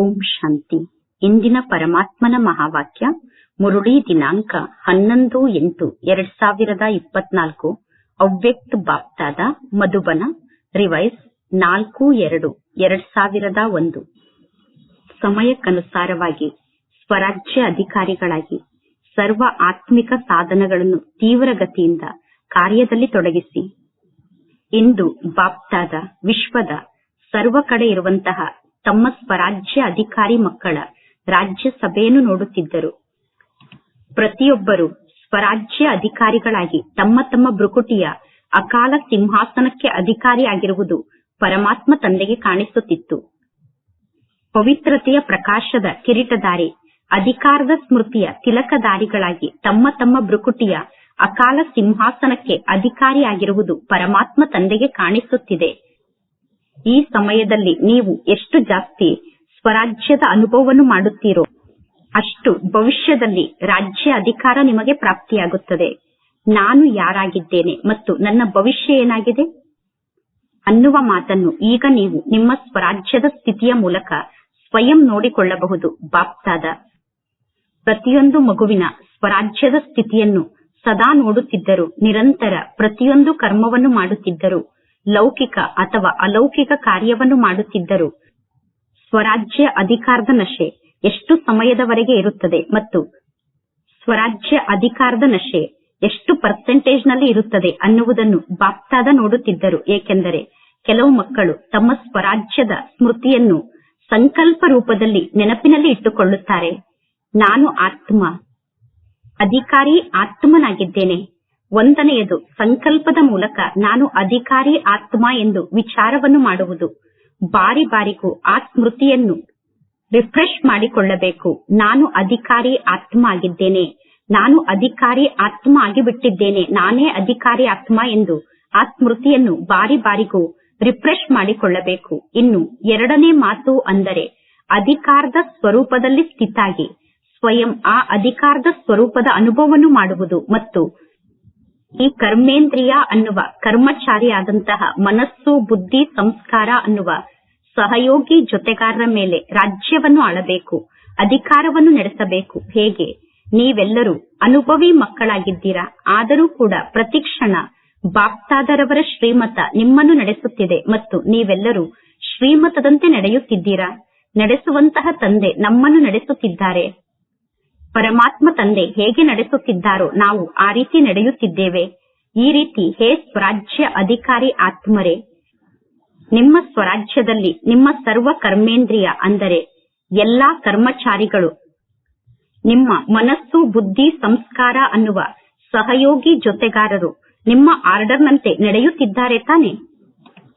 ಓಂ ಶಾಂತಿ. ಇಂದಿನ ಪರಮಾತ್ಮನ ಮಹಾವಾಕ್ಯ, ಮುರುಳಿ ದಿನಾಂಕ ಹನ್ನೊಂದು ಎಂಟು ಎರಡ್ ಸಾವಿರದ ಇಪ್ಪತ್ನಾಲ್ಕು, ಅವ್ಯಕ್ತ ಬಾಪ್ತಾದ ಮಧುಬನ, ರಿವೈಸ್ ನಾಲ್ಕು ಎರಡು ಎರಡ್ ಸಾವಿರದ ಒಂದು. ಸಮಯಕ್ಕನುಸಾರವಾಗಿ ಸ್ವರಾಜ್ಯ ಅಧಿಕಾರಿಗಳಾಗಿ ಸರ್ವ ಆತ್ಮಿಕ ಸಾಧನಗಳನ್ನು ತೀವ್ರಗತಿಯಿಂದ ಕಾರ್ಯದಲ್ಲಿ ತೊಡಗಿಸಿ ಇಂದು ಬಾಪ್ತಾದ ವಿಶ್ವದ ಸರ್ವ ಕಡೆ ಇರುವಂತಹ ತಮ್ಮ ಸ್ವರಾಜ್ಯ ಅಧಿಕಾರಿ ಮಕ್ಕಳ ರಾಜ್ಯ ಸಭೆಯನ್ನು ನೋಡುತ್ತಿದ್ದರು. ಪ್ರತಿಯೊಬ್ಬರು ಸ್ವರಾಜ್ಯ ಅಧಿಕಾರಿಗಳಾಗಿ ತಮ್ಮ ತಮ್ಮ ಭ್ರುಕುಟಿಯ ಅಕಾಲ ಸಿಂಹಾಸನಕ್ಕೆ ಅಧಿಕಾರಿಯಾಗಿರುವುದು ಪರಮಾತ್ಮ ತಂದೆಗೆ ಕಾಣಿಸುತ್ತಿತ್ತು. ಪವಿತ್ರತೆಯ ಪ್ರಕಾಶದ ಕಿರೀಟಧಾರಿ, ಅಧಿಕಾರದ ಸ್ಮೃತಿಯ ತಿಲಕದಾರಿಗಳಾಗಿ ತಮ್ಮ ತಮ್ಮ ಭ್ರುಕುಟಿಯ ಅಕಾಲ ಸಿಂಹಾಸನಕ್ಕೆ ಅಧಿಕಾರಿಯಾಗಿರುವುದು ಪರಮಾತ್ಮ ತಂದೆಗೆ ಕಾಣಿಸುತ್ತಿದೆ. ಈ ಸಮಯದಲ್ಲಿ ನೀವು ಎಷ್ಟು ಜಾಸ್ತಿ ಸ್ವರಾಜ್ಯದ ಅನುಭವವನ್ನು ಮಾಡುತ್ತೀರೋ ಅಷ್ಟು ಭವಿಷ್ಯದಲ್ಲಿ ರಾಜ್ಯ ಅಧಿಕಾರ ನಿಮಗೆ ಪ್ರಾಪ್ತಿಯಾಗುತ್ತದೆ. ನಾನು ಯಾರಾಗಿದ್ದೇನೆ ಮತ್ತು ನನ್ನ ಭವಿಷ್ಯ ಏನಾಗಿದೆ? ಅನ್ನುವ ಮಾತನ್ನು ಈಗ ನೀವು ನಿಮ್ಮ ಸ್ವರಾಜ್ಯದ ಸ್ಥಿತಿಯ ಮೂಲಕ ಸ್ವಯಂ ನೋಡಿಕೊಳ್ಳಬಹುದು. ಬಾಪ್ತಾದ ಪ್ರತಿಯೊಂದು ಮಗುವಿನ ಸ್ವರಾಜ್ಯದ ಸ್ಥಿತಿಯನ್ನು ಸದಾ ನೋಡುತ್ತಿದ್ದರು ನಿರಂತರ ಪ್ರತಿಯೊಂದು ಕರ್ಮವನ್ನು ಮಾಡುತ್ತಿದ್ದರು ಲೌಕಿಕ ಅಥವಾ ಅಲೌಕಿಕ ಕಾರ್ಯವನ್ನು ಮಾಡುತ್ತಿದ್ದರು. ಸ್ವರಾಜ್ಯ ಅಧಿಕಾರದ ನಶೆ ಎಷ್ಟು ಸಮಯದವರೆಗೆ ಇರುತ್ತದೆ ಮತ್ತು ಸ್ವರಾಜ್ಯ ಅಧಿಕಾರದ ನಶೆ ಎಷ್ಟು ಪರ್ಸೆಂಟೇಜ್ನಲ್ಲಿ ಇರುತ್ತದೆ ಅನ್ನುವುದನ್ನು ಬಾಪ್ತಾದ ನೋಡುತ್ತಿದ್ದರು. ಏಕೆಂದರೆ ಕೆಲವು ಮಕ್ಕಳು ತಮ್ಮ ಸ್ವರಾಜ್ಯದ ಸ್ಮೃತಿಯನ್ನು ಸಂಕಲ್ಪ ರೂಪದಲ್ಲಿ ನೆನಪಿನಲ್ಲಿ ಇಟ್ಟುಕೊಳ್ಳುತ್ತಾರೆ. ನಾನು ಆತ್ಮ, ಅಧಿಕಾರಿ ಆತ್ಮನಾಗಿದ್ದೇನೆ. ಒಂದನೆಯದು, ಸಂಕಲ್ಪದ ಮೂಲಕ ನಾನು ಅಧಿಕಾರಿ ಆತ್ಮ ಎಂದು ವಿಚಾರವನ್ನು ಮಾಡುವುದು. ಬಾರಿ ಬಾರಿಗೂ ಆ ಸ್ಮೃತಿಯನ್ನು ರಿಫ್ರೆಶ್ ಮಾಡಿಕೊಳ್ಳಬೇಕು. ನಾನು ಅಧಿಕಾರಿ ಆತ್ಮ ಆಗಿದ್ದೇನೆ. ನಾನು ಅಧಿಕಾರಿ ಆತ್ಮ ಆಗಿಬಿಟ್ಟಿದ್ದೇನೆ. ನಾನೇ ಅಧಿಕಾರಿ ಆತ್ಮ ಎಂದು ಆ ಸ್ಮೃತಿಯನ್ನು ಬಾರಿ ಬಾರಿಗೂ ರಿಫ್ರೆಶ್ ಮಾಡಿಕೊಳ್ಳಬೇಕು. ಇನ್ನು ಎರಡನೇ ಮಾತು ಅಂದರೆ, ಅಧಿಕಾರದ ಸ್ವರೂಪದಲ್ಲಿ ಸ್ಥಿತಾಗಿ, ಸ್ವಯಂ ಆ ಅಧಿಕಾರದ ಸ್ವರೂಪದ ಅನುಭವವನ್ನು ಮಾಡುವುದು ಮತ್ತು ಈ ಕರ್ಮೇಂದ್ರಿಯ ಅನ್ನುವ, ಕರ್ಮಚಾರಿಯಾದಂತಹ ಮನಸ್ಸು, ಬುದ್ಧಿ, ಸಂಸ್ಕಾರ ಅನ್ನುವ ಸಹಯೋಗಿ ಜೊತೆಗಾರರ ಮೇಲೆ ರಾಜ್ಯವನ್ನು ಆಳಬೇಕು, ಅಧಿಕಾರವನ್ನು ನಡೆಸಬೇಕು. ಹೇಗೆ? ನೀವೆಲ್ಲರೂ ಅನುಭವಿ ಮಕ್ಕಳಾಗಿದ್ದೀರಾ? ಆದರೂ ಕೂಡ ಪ್ರತಿಕ್ಷಣ ಬಾಪ್ತಾದರವರ ಶ್ರೀಮತ ನಿಮ್ಮನ್ನು ನಡೆಸುತ್ತಿದೆ ಮತ್ತು ನೀವೆಲ್ಲರೂ ಶ್ರೀಮತದಂತೆ ನಡೆಯುತ್ತಿದ್ದೀರಾ? ನಡೆಸುವಂತಹ ತಂದೆ ನಮ್ಮನ್ನು ನಡೆಸುತ್ತಿದ್ದಾರೆ. ಪರಮಾತ್ಮ ತಂದೆ ಹೇಗೆ ನಡೆಸುತ್ತಿದ್ದಾರೋ ನಾವು ಆ ರೀತಿ ನಡೆಯುತ್ತಿದ್ದೇವೆ. ಈ ರೀತಿ ಹೇ ಸ್ವರಾಜ್ಯ ಅಧಿಕಾರಿ ಆತ್ಮರೇ, ನಿಮ್ಮ ಸ್ವರಾಜ್ಯದಲ್ಲಿ ನಿಮ್ಮ ಸರ್ವ ಕರ್ಮೇಂದ್ರಿಯ ಅಂದರೆ ಎಲ್ಲಾ ಕರ್ಮಚಾರಿಗಳು, ನಿಮ್ಮ ಮನಸ್ಸು, ಬುದ್ಧಿ, ಸಂಸ್ಕಾರ ಅನ್ನುವ ಸಹಯೋಗಿ ಜೊತೆಗಾರರು ನಿಮ್ಮ ಆರ್ಡರ್ನಂತೆ ನಡೆಯುತ್ತಿದ್ದಾರೆ ತಾನೆ?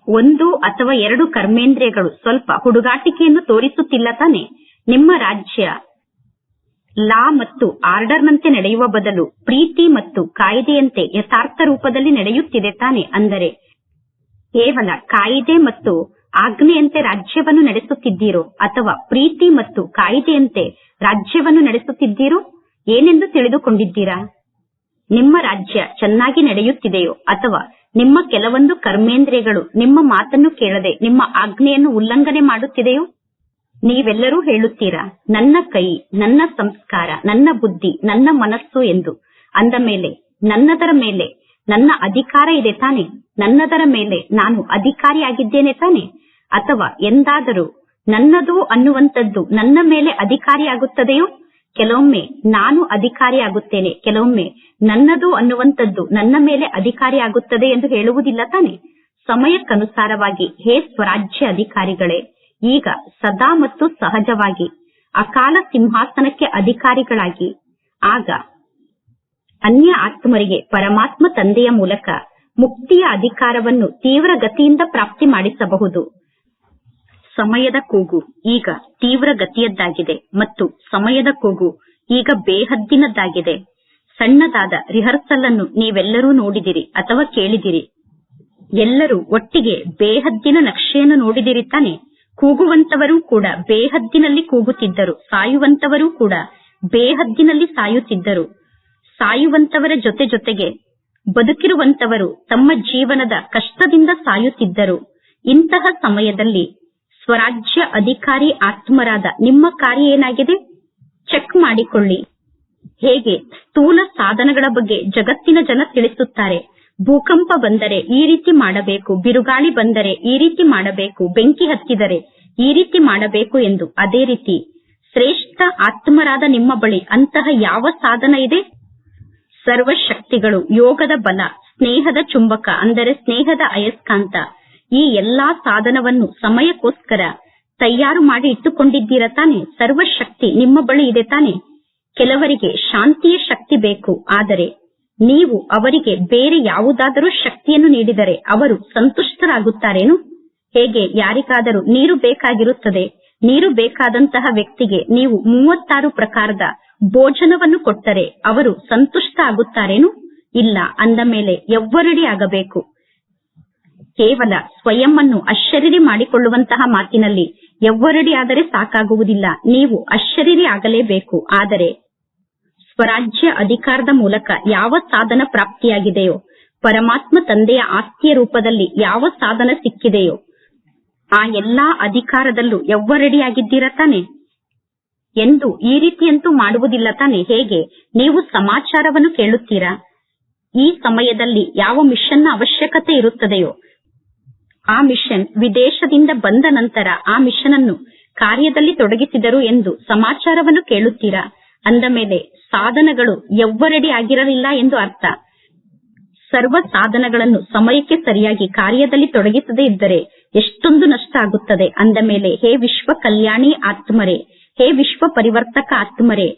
ಒಂದು ಅಥವಾ ಎರಡು ಕರ್ಮೇಂದ್ರಿಯಗಳು ಸ್ವಲ್ಪ ಹುಡುಗಾಟಿಕೆಯನ್ನು ತೋರಿಸುತ್ತಿಲ್ಲ ತಾನೆ? ನಿಮ್ಮ ರಾಜ್ಯ ಲಾ ಮತ್ತು ಆರ್ಡರ್ನಂತೆ ನಡೆಯುವ ಬದಲು ಪ್ರೀತಿ ಮತ್ತು ಕಾಯ್ದೆಯಂತೆ ಯಥಾರ್ಥ ರೂಪದಲ್ಲಿ ನಡೆಯುತ್ತಿದೆ ತಾನೆ ಅಂದರೆ ಕೇವಲ ಕಾಯಿದೆ ಮತ್ತು ಆಜ್ಞೆಯಂತೆ ರಾಜ್ಯವನ್ನು ನಡೆಸುತ್ತಿದ್ದೀರೋ ಅಥವಾ ಪ್ರೀತಿ ಮತ್ತು ಕಾಯಿದೆಯಂತೆ ರಾಜ್ಯವನ್ನು ನಡೆಸುತ್ತಿದ್ದೀರೋ ಏನೆಂದು ತಿಳಿದುಕೊಂಡಿದ್ದೀರಾ? ನಿಮ್ಮ ರಾಜ್ಯ ಚೆನ್ನಾಗಿ ನಡೆಯುತ್ತಿದೆಯೋ ಅಥವಾ ನಿಮ್ಮ ಕೆಲವೊಂದು ಕರ್ಮೇಂದ್ರಿಯಗಳು ನಿಮ್ಮ ಮಾತನ್ನು ಕೇಳದೆ ನಿಮ್ಮ ಆಜ್ಞೆಯನ್ನು ಉಲ್ಲಂಘನೆ ಮಾಡುತ್ತಿದೆಯೋ? ನೀವೆಲ್ಲರೂ ಹೇಳುತ್ತೀರಾ, ನನ್ನ ಕೈ, ನನ್ನ ಸಂಸ್ಕಾರ, ನನ್ನ ಬುದ್ಧಿ, ನನ್ನ ಮನಸ್ಸು ಎಂದು. ಅಂದ ಮೇಲೆ, ನನ್ನದರ ಮೇಲೆ, ನನ್ನ ಅಧಿಕಾರ ಇದೆ ತಾನೆ, ನನ್ನದರ ಮೇಲೆ ನಾನು ಅಧಿಕಾರಿಯಾಗಿದ್ದೇನೆ ತಾನೆ? ಅಥವಾ ಎಂದಾದರೂ, ನನ್ನದು ಅನ್ನುವಂಥದ್ದು ನನ್ನ ಮೇಲೆ ಅಧಿಕಾರಿಯಾಗುತ್ತದೆಯೋ? ಕೆಲವೊಮ್ಮೆ ನಾನು ಅಧಿಕಾರಿಯಾಗುತ್ತೇನೆ, ಕೆಲವೊಮ್ಮೆ ನನ್ನದು ಅನ್ನುವಂಥದ್ದು ನನ್ನ ಮೇಲೆ ಅಧಿಕಾರಿಯಾಗುತ್ತದೆ ಎಂದು ಹೇಳುವುದಿಲ್ಲ ತಾನೆ? ಸಮಯಕ್ಕನುಸಾರವಾಗಿ ಹೇ ಸ್ವರಾಜ್ಯ ಅಧಿಕಾರಿಗಳೇ ಈಗ ಸದಾ ಮತ್ತು ಸಹಜವಾಗಿ ಅಕಾಲ ಸಿಂಹಾಸನಕ್ಕೆ ಅಧಿಕಾರಿಗಳಾಗಿ. ಆಗ ಅನ್ಯ ಆತ್ಮರಿಗೆ ಪರಮಾತ್ಮ ತಂದೆಯ ಮೂಲಕ ಮುಕ್ತಿಯ ಅಧಿಕಾರವನ್ನು ತೀವ್ರ ಗತಿಯಿಂದ ಪ್ರಾಪ್ತಿ ಮಾಡಿಸಬಹುದು. ಸಮಯದ ಕೂಗು ಈಗ ತೀವ್ರ ಗತಿಯದ್ದಾಗಿದೆ ಮತ್ತು ಸಮಯದ ಕೂಗು ಈಗ ಬೇಹದ್ದಿನದ್ದಾಗಿದೆ. ಸಣ್ಣದಾದ ರಿಹರ್ಸಲ್ ಅನ್ನು ನೀವೆಲ್ಲರೂ ನೋಡಿದಿರಿ ಅಥವಾ ಕೇಳಿದಿರಿ. ಎಲ್ಲರೂ ಒಟ್ಟಿಗೆ ಬೇಹದ್ದಿನ ನಕ್ಷೆಯನ್ನು ನೋಡಿದಿರಿ ತಾನೆ? ಕೂಗುವಂತವರೂ ಕೂಡ ಬೇಹದ್ದಿನಲ್ಲಿ ಕೂಗುತ್ತಿದ್ದರು, ಸಾಯುವಂತವರೂ ಕೂಡ ಬೇಹದ್ದಿನಲ್ಲಿ ಸಾಯುತ್ತಿದ್ದರು. ಸಾಯುವಂತವರ ಜೊತೆ ಜೊತೆಗೆ ಬದುಕಿರುವಂತವರು ತಮ್ಮ ಜೀವನದ ಕಷ್ಟದಿಂದ ಸಾಯುತ್ತಿದ್ದರು. ಇಂತಹ ಸಮಯದಲ್ಲಿ ಸ್ವರಾಜ್ಯ ಅಧಿಕಾರಿ ಆತ್ಮರಾದ ನಿಮ್ಮ ಕಾರ್ಯ ಏನಾಗಿದೆ? ಚೆಕ್ ಮಾಡಿಕೊಳ್ಳಿ. ಹೇಗೆ? ಸ್ಥೂಲ ಸಾಧನಗಳ ಬಗ್ಗೆ ಜಗತ್ತಿನ ಜನ ತಿಳಿಸುತ್ತಾರೆ. ಭೂಕಂಪ ಬಂದರೆ ಈ ರೀತಿ ಮಾಡಬೇಕು, ಬಿರುಗಾಳಿ ಬಂದರೆ ಈ ರೀತಿ ಮಾಡಬೇಕು, ಬೆಂಕಿ ಹತ್ತಿದರೆ ಈ ರೀತಿ ಮಾಡಬೇಕು ಎಂದು ಅದೇ ರೀತಿ ಶ್ರೇಷ್ಠ ಆತ್ಮರಾದ ನಿಮ್ಮ ಬಳಿ ಅಂತಹ ಯಾವ ಸಾಧನ ಇದೆ? ಸರ್ವಶಕ್ತಿಗಳು, ಯೋಗದ ಬಲ, ಸ್ನೇಹದ ಚುಂಬಕ, ಅಂದರೆ ಸ್ನೇಹದ ಅಯಸ್ಕಾಂತ, ಈ ಎಲ್ಲಾ ಸಾಧನವನ್ನು ಸಮಯಕ್ಕೋಸ್ಕರ ತಯಾರು ಮಾಡಿ ಇಟ್ಟುಕೊಂಡಿದ್ದೀರ ತಾನೆ? ಸರ್ವಶಕ್ತಿ ನಿಮ್ಮ ಬಳಿ ಇದೆ ತಾನೆ? ಕೆಲವರಿಗೆ ಶಾಂತಿಯ ಶಕ್ತಿ ಬೇಕು, ಆದರೆ ನೀವು ಅವರಿಗೆ ಬೇರೆ ಯಾವುದಾದರೂ ಶಕ್ತಿಯನ್ನು ನೀಡಿದರೆ ಅವರು ಸಂತುಷ್ಟರಾಗುತ್ತಾರೇನು? ಹೇಗೆ ಯಾರಿಗಾದರೂ ನೀರು ಬೇಕಾಗಿರುತ್ತದೆ? ನೀರು ಬೇಕಾದಂತಹ ವ್ಯಕ್ತಿಗೆ ನೀವು ಮೂವತ್ತಾರು ಪ್ರಕಾರದ ಭೋಜನವನ್ನು ಕೊಟ್ಟರೆ ಅವರು ಸಂತುಷ್ಟ ಆಗುತ್ತಾರೇನು ಇಲ್ಲ, ಅಂದ ಮೇಲೆ ಎವ್ವರಡಿ ಆಗಬೇಕು? ಕೇವಲ ಸ್ವಯಂ ಅನ್ನು ಅಶರೀರಿ ಮಾಡಿಕೊಳ್ಳುವಂತಹ ಮಾತಿನಲ್ಲಿ ಎವ್ವರಡಿ ಆದರೆ ಸಾಕಾಗುವುದಿಲ್ಲ. ನೀವು ಅಶರೀರಿ ಆಗಲೇಬೇಕು. ಆದರೆ ಸ್ವರಾಜ್ಯ ಅಧಿಕಾರದ ಮೂಲಕ ಯಾವ ಸಾಧನ ಪ್ರಾಪ್ತಿಯಾಗಿದೆಯೋ, ಪರಮಾತ್ಮ ತಂದೆಯ ಆಸ್ತಿಯ ರೂಪದಲ್ಲಿ ಯಾವ ಸಾಧನ ಸಿಕ್ಕಿದೆಯೋ, ಆ ಎಲ್ಲಾ ಅಧಿಕಾರದಲ್ಲೂ ಎವ್ವರಡಿಯಾಗಿದ್ದೀರ ತಾನೆ? ಎಂದು ಈ ರೀತಿಯಂತೂ ಮಾಡುವುದಿಲ್ಲ ತಾನೆ? ಹೇಗೆ? ನೀವು ಸಮಾಚಾರವನ್ನು ಕೇಳುತ್ತೀರಾ? ಈ ಸಮಯದಲ್ಲಿ ಯಾವ ಮಿಷನ್ನ ಅವಶ್ಯಕತೆ ಇರುತ್ತದೆಯೋ, ಆ ಮಿಷನ್ ವಿದೇಶದಿಂದ ಬಂದ ನಂತರ ಆ ಮಿಷನ್ ಅನ್ನು ಕಾರ್ಯದಲ್ಲಿ ತೊಡಗಿಸಿದರು ಎಂದು ಸಮಾಚಾರವನ್ನು ಕೇಳುತ್ತೀರಾ? ಅಂದ ಮೇಲೆ ಸಾಧನಗಳು ಎವ್ವರೆಡಿ ಆಗಿರಲಿಲ್ಲ ಎಂದು ಅರ್ಥ. ಸರ್ವ ಸಾಧನಗಳನ್ನು ಸಮಯಕ್ಕೆ ಸರಿಯಾಗಿ ಕಾರ್ಯದಲ್ಲಿ ತೊಡಗಿಸದೇ ಇದ್ದರೆ ಎಷ್ಟೊಂದು ನಷ್ಟ ಆಗುತ್ತದೆ. ಅಂದ ಮೇಲೆ, ಹೇ ವಿಶ್ವ ಕಲ್ಯಾಣಿ ಆತ್ಮರೇ, ಹೇ ವಿಶ್ವ ಪರಿವರ್ತಕ ಆತ್ಮರೇ,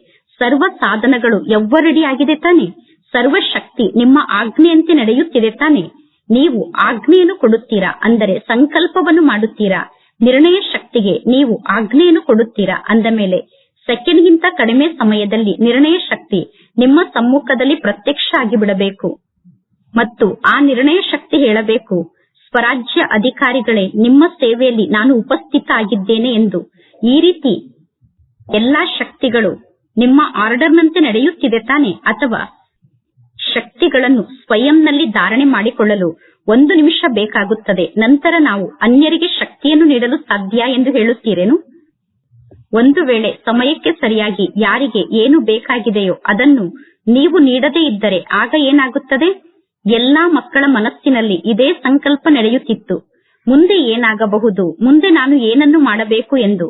ಸರ್ವ ಸಾಧನಗಳು ಎವ್ವರೆಡಿ ಆಗಿದೆ ತಾನೆ? ಸರ್ವ ಶಕ್ತಿ ನಿಮ್ಮ ಆಜ್ಞೆಯಂತೆ ನಡೆಯುತ್ತಿದೆ ತಾನೆ? ನೀವು ಆಜ್ಞೆಯನ್ನು ಕೊಡುತ್ತೀರಾ? ಅಂದರೆ ಸಂಕಲ್ಪವನ್ನು ಮಾಡುತ್ತೀರಾ? ನಿರ್ಣಯ ಶಕ್ತಿಗೆ ನೀವು ಆಜ್ಞೆಯನ್ನು ಕೊಡುತ್ತೀರಾ? ಅಂದ ಮೇಲೆ ಸೆಕೆಂಡ್ಗಿಂತ ಕಡಿಮೆ ಸಮಯದಲ್ಲಿ ನಿರ್ಣಯ ಶಕ್ತಿ ನಿಮ್ಮ ಸಮ್ಮುಖದಲ್ಲಿ ಪ್ರತ್ಯಕ್ಷ ಆಗಿಬಿಡಬೇಕು. ಮತ್ತು ಆ ನಿರ್ಣಯ ಶಕ್ತಿ ಹೇಳಬೇಕು, ಸ್ವರಾಜ್ಯ ಅಧಿಕಾರಿಗಳೇ, ನಿಮ್ಮ ಸೇವೆಯಲ್ಲಿ ನಾನು ಉಪಸ್ಥಿತ ಆಗಿದ್ದೇನೆ ಎಂದು. ಈ ರೀತಿ ಎಲ್ಲಾ ಶಕ್ತಿಗಳು ನಿಮ್ಮ ಆರ್ಡರ್ನಂತೆ ನಡೆಯುತ್ತಿದೆ ತಾನೆ? ಅಥವಾ ಶಕ್ತಿಗಳನ್ನು ಸ್ವಯಂನಲ್ಲಿ ಧಾರಣೆ ಮಾಡಿಕೊಳ್ಳಲು ಒಂದು ನಿಮಿಷ ಬೇಕಾಗುತ್ತದೆ, ನಂತರ ನಾವು ಅನ್ಯರಿಗೆ ಶಕ್ತಿಯನ್ನು ನೀಡಲು ಸಾಧ್ಯ ಎಂದು ಹೇಳುತ್ತೀರೇನು? ಒಂದು ವೇಳೆ ಸಮಯಕ್ಕೆ ಸರಿಯಾಗಿ ಯಾರಿಗೆ ಏನು ಬೇಕಾಗಿದೆಯೋ ಅದನ್ನು ನೀವು ನೀಡದೇ ಇದ್ದರೆ ಆಗ ಏನಾಗುತ್ತದೆ? ಎಲ್ಲಾ ಮಕ್ಕಳ ಮನಸ್ಸಿನಲ್ಲಿ ಇದೇ ಸಂಕಲ್ಪ ನಡೆಯುತ್ತಿತ್ತು ಮುಂದೆ ಏನಾಗಬಹುದು? ಮುಂದೆ ನಾನು ಏನನ್ನು ಮಾಡಬೇಕು ಎಂದು?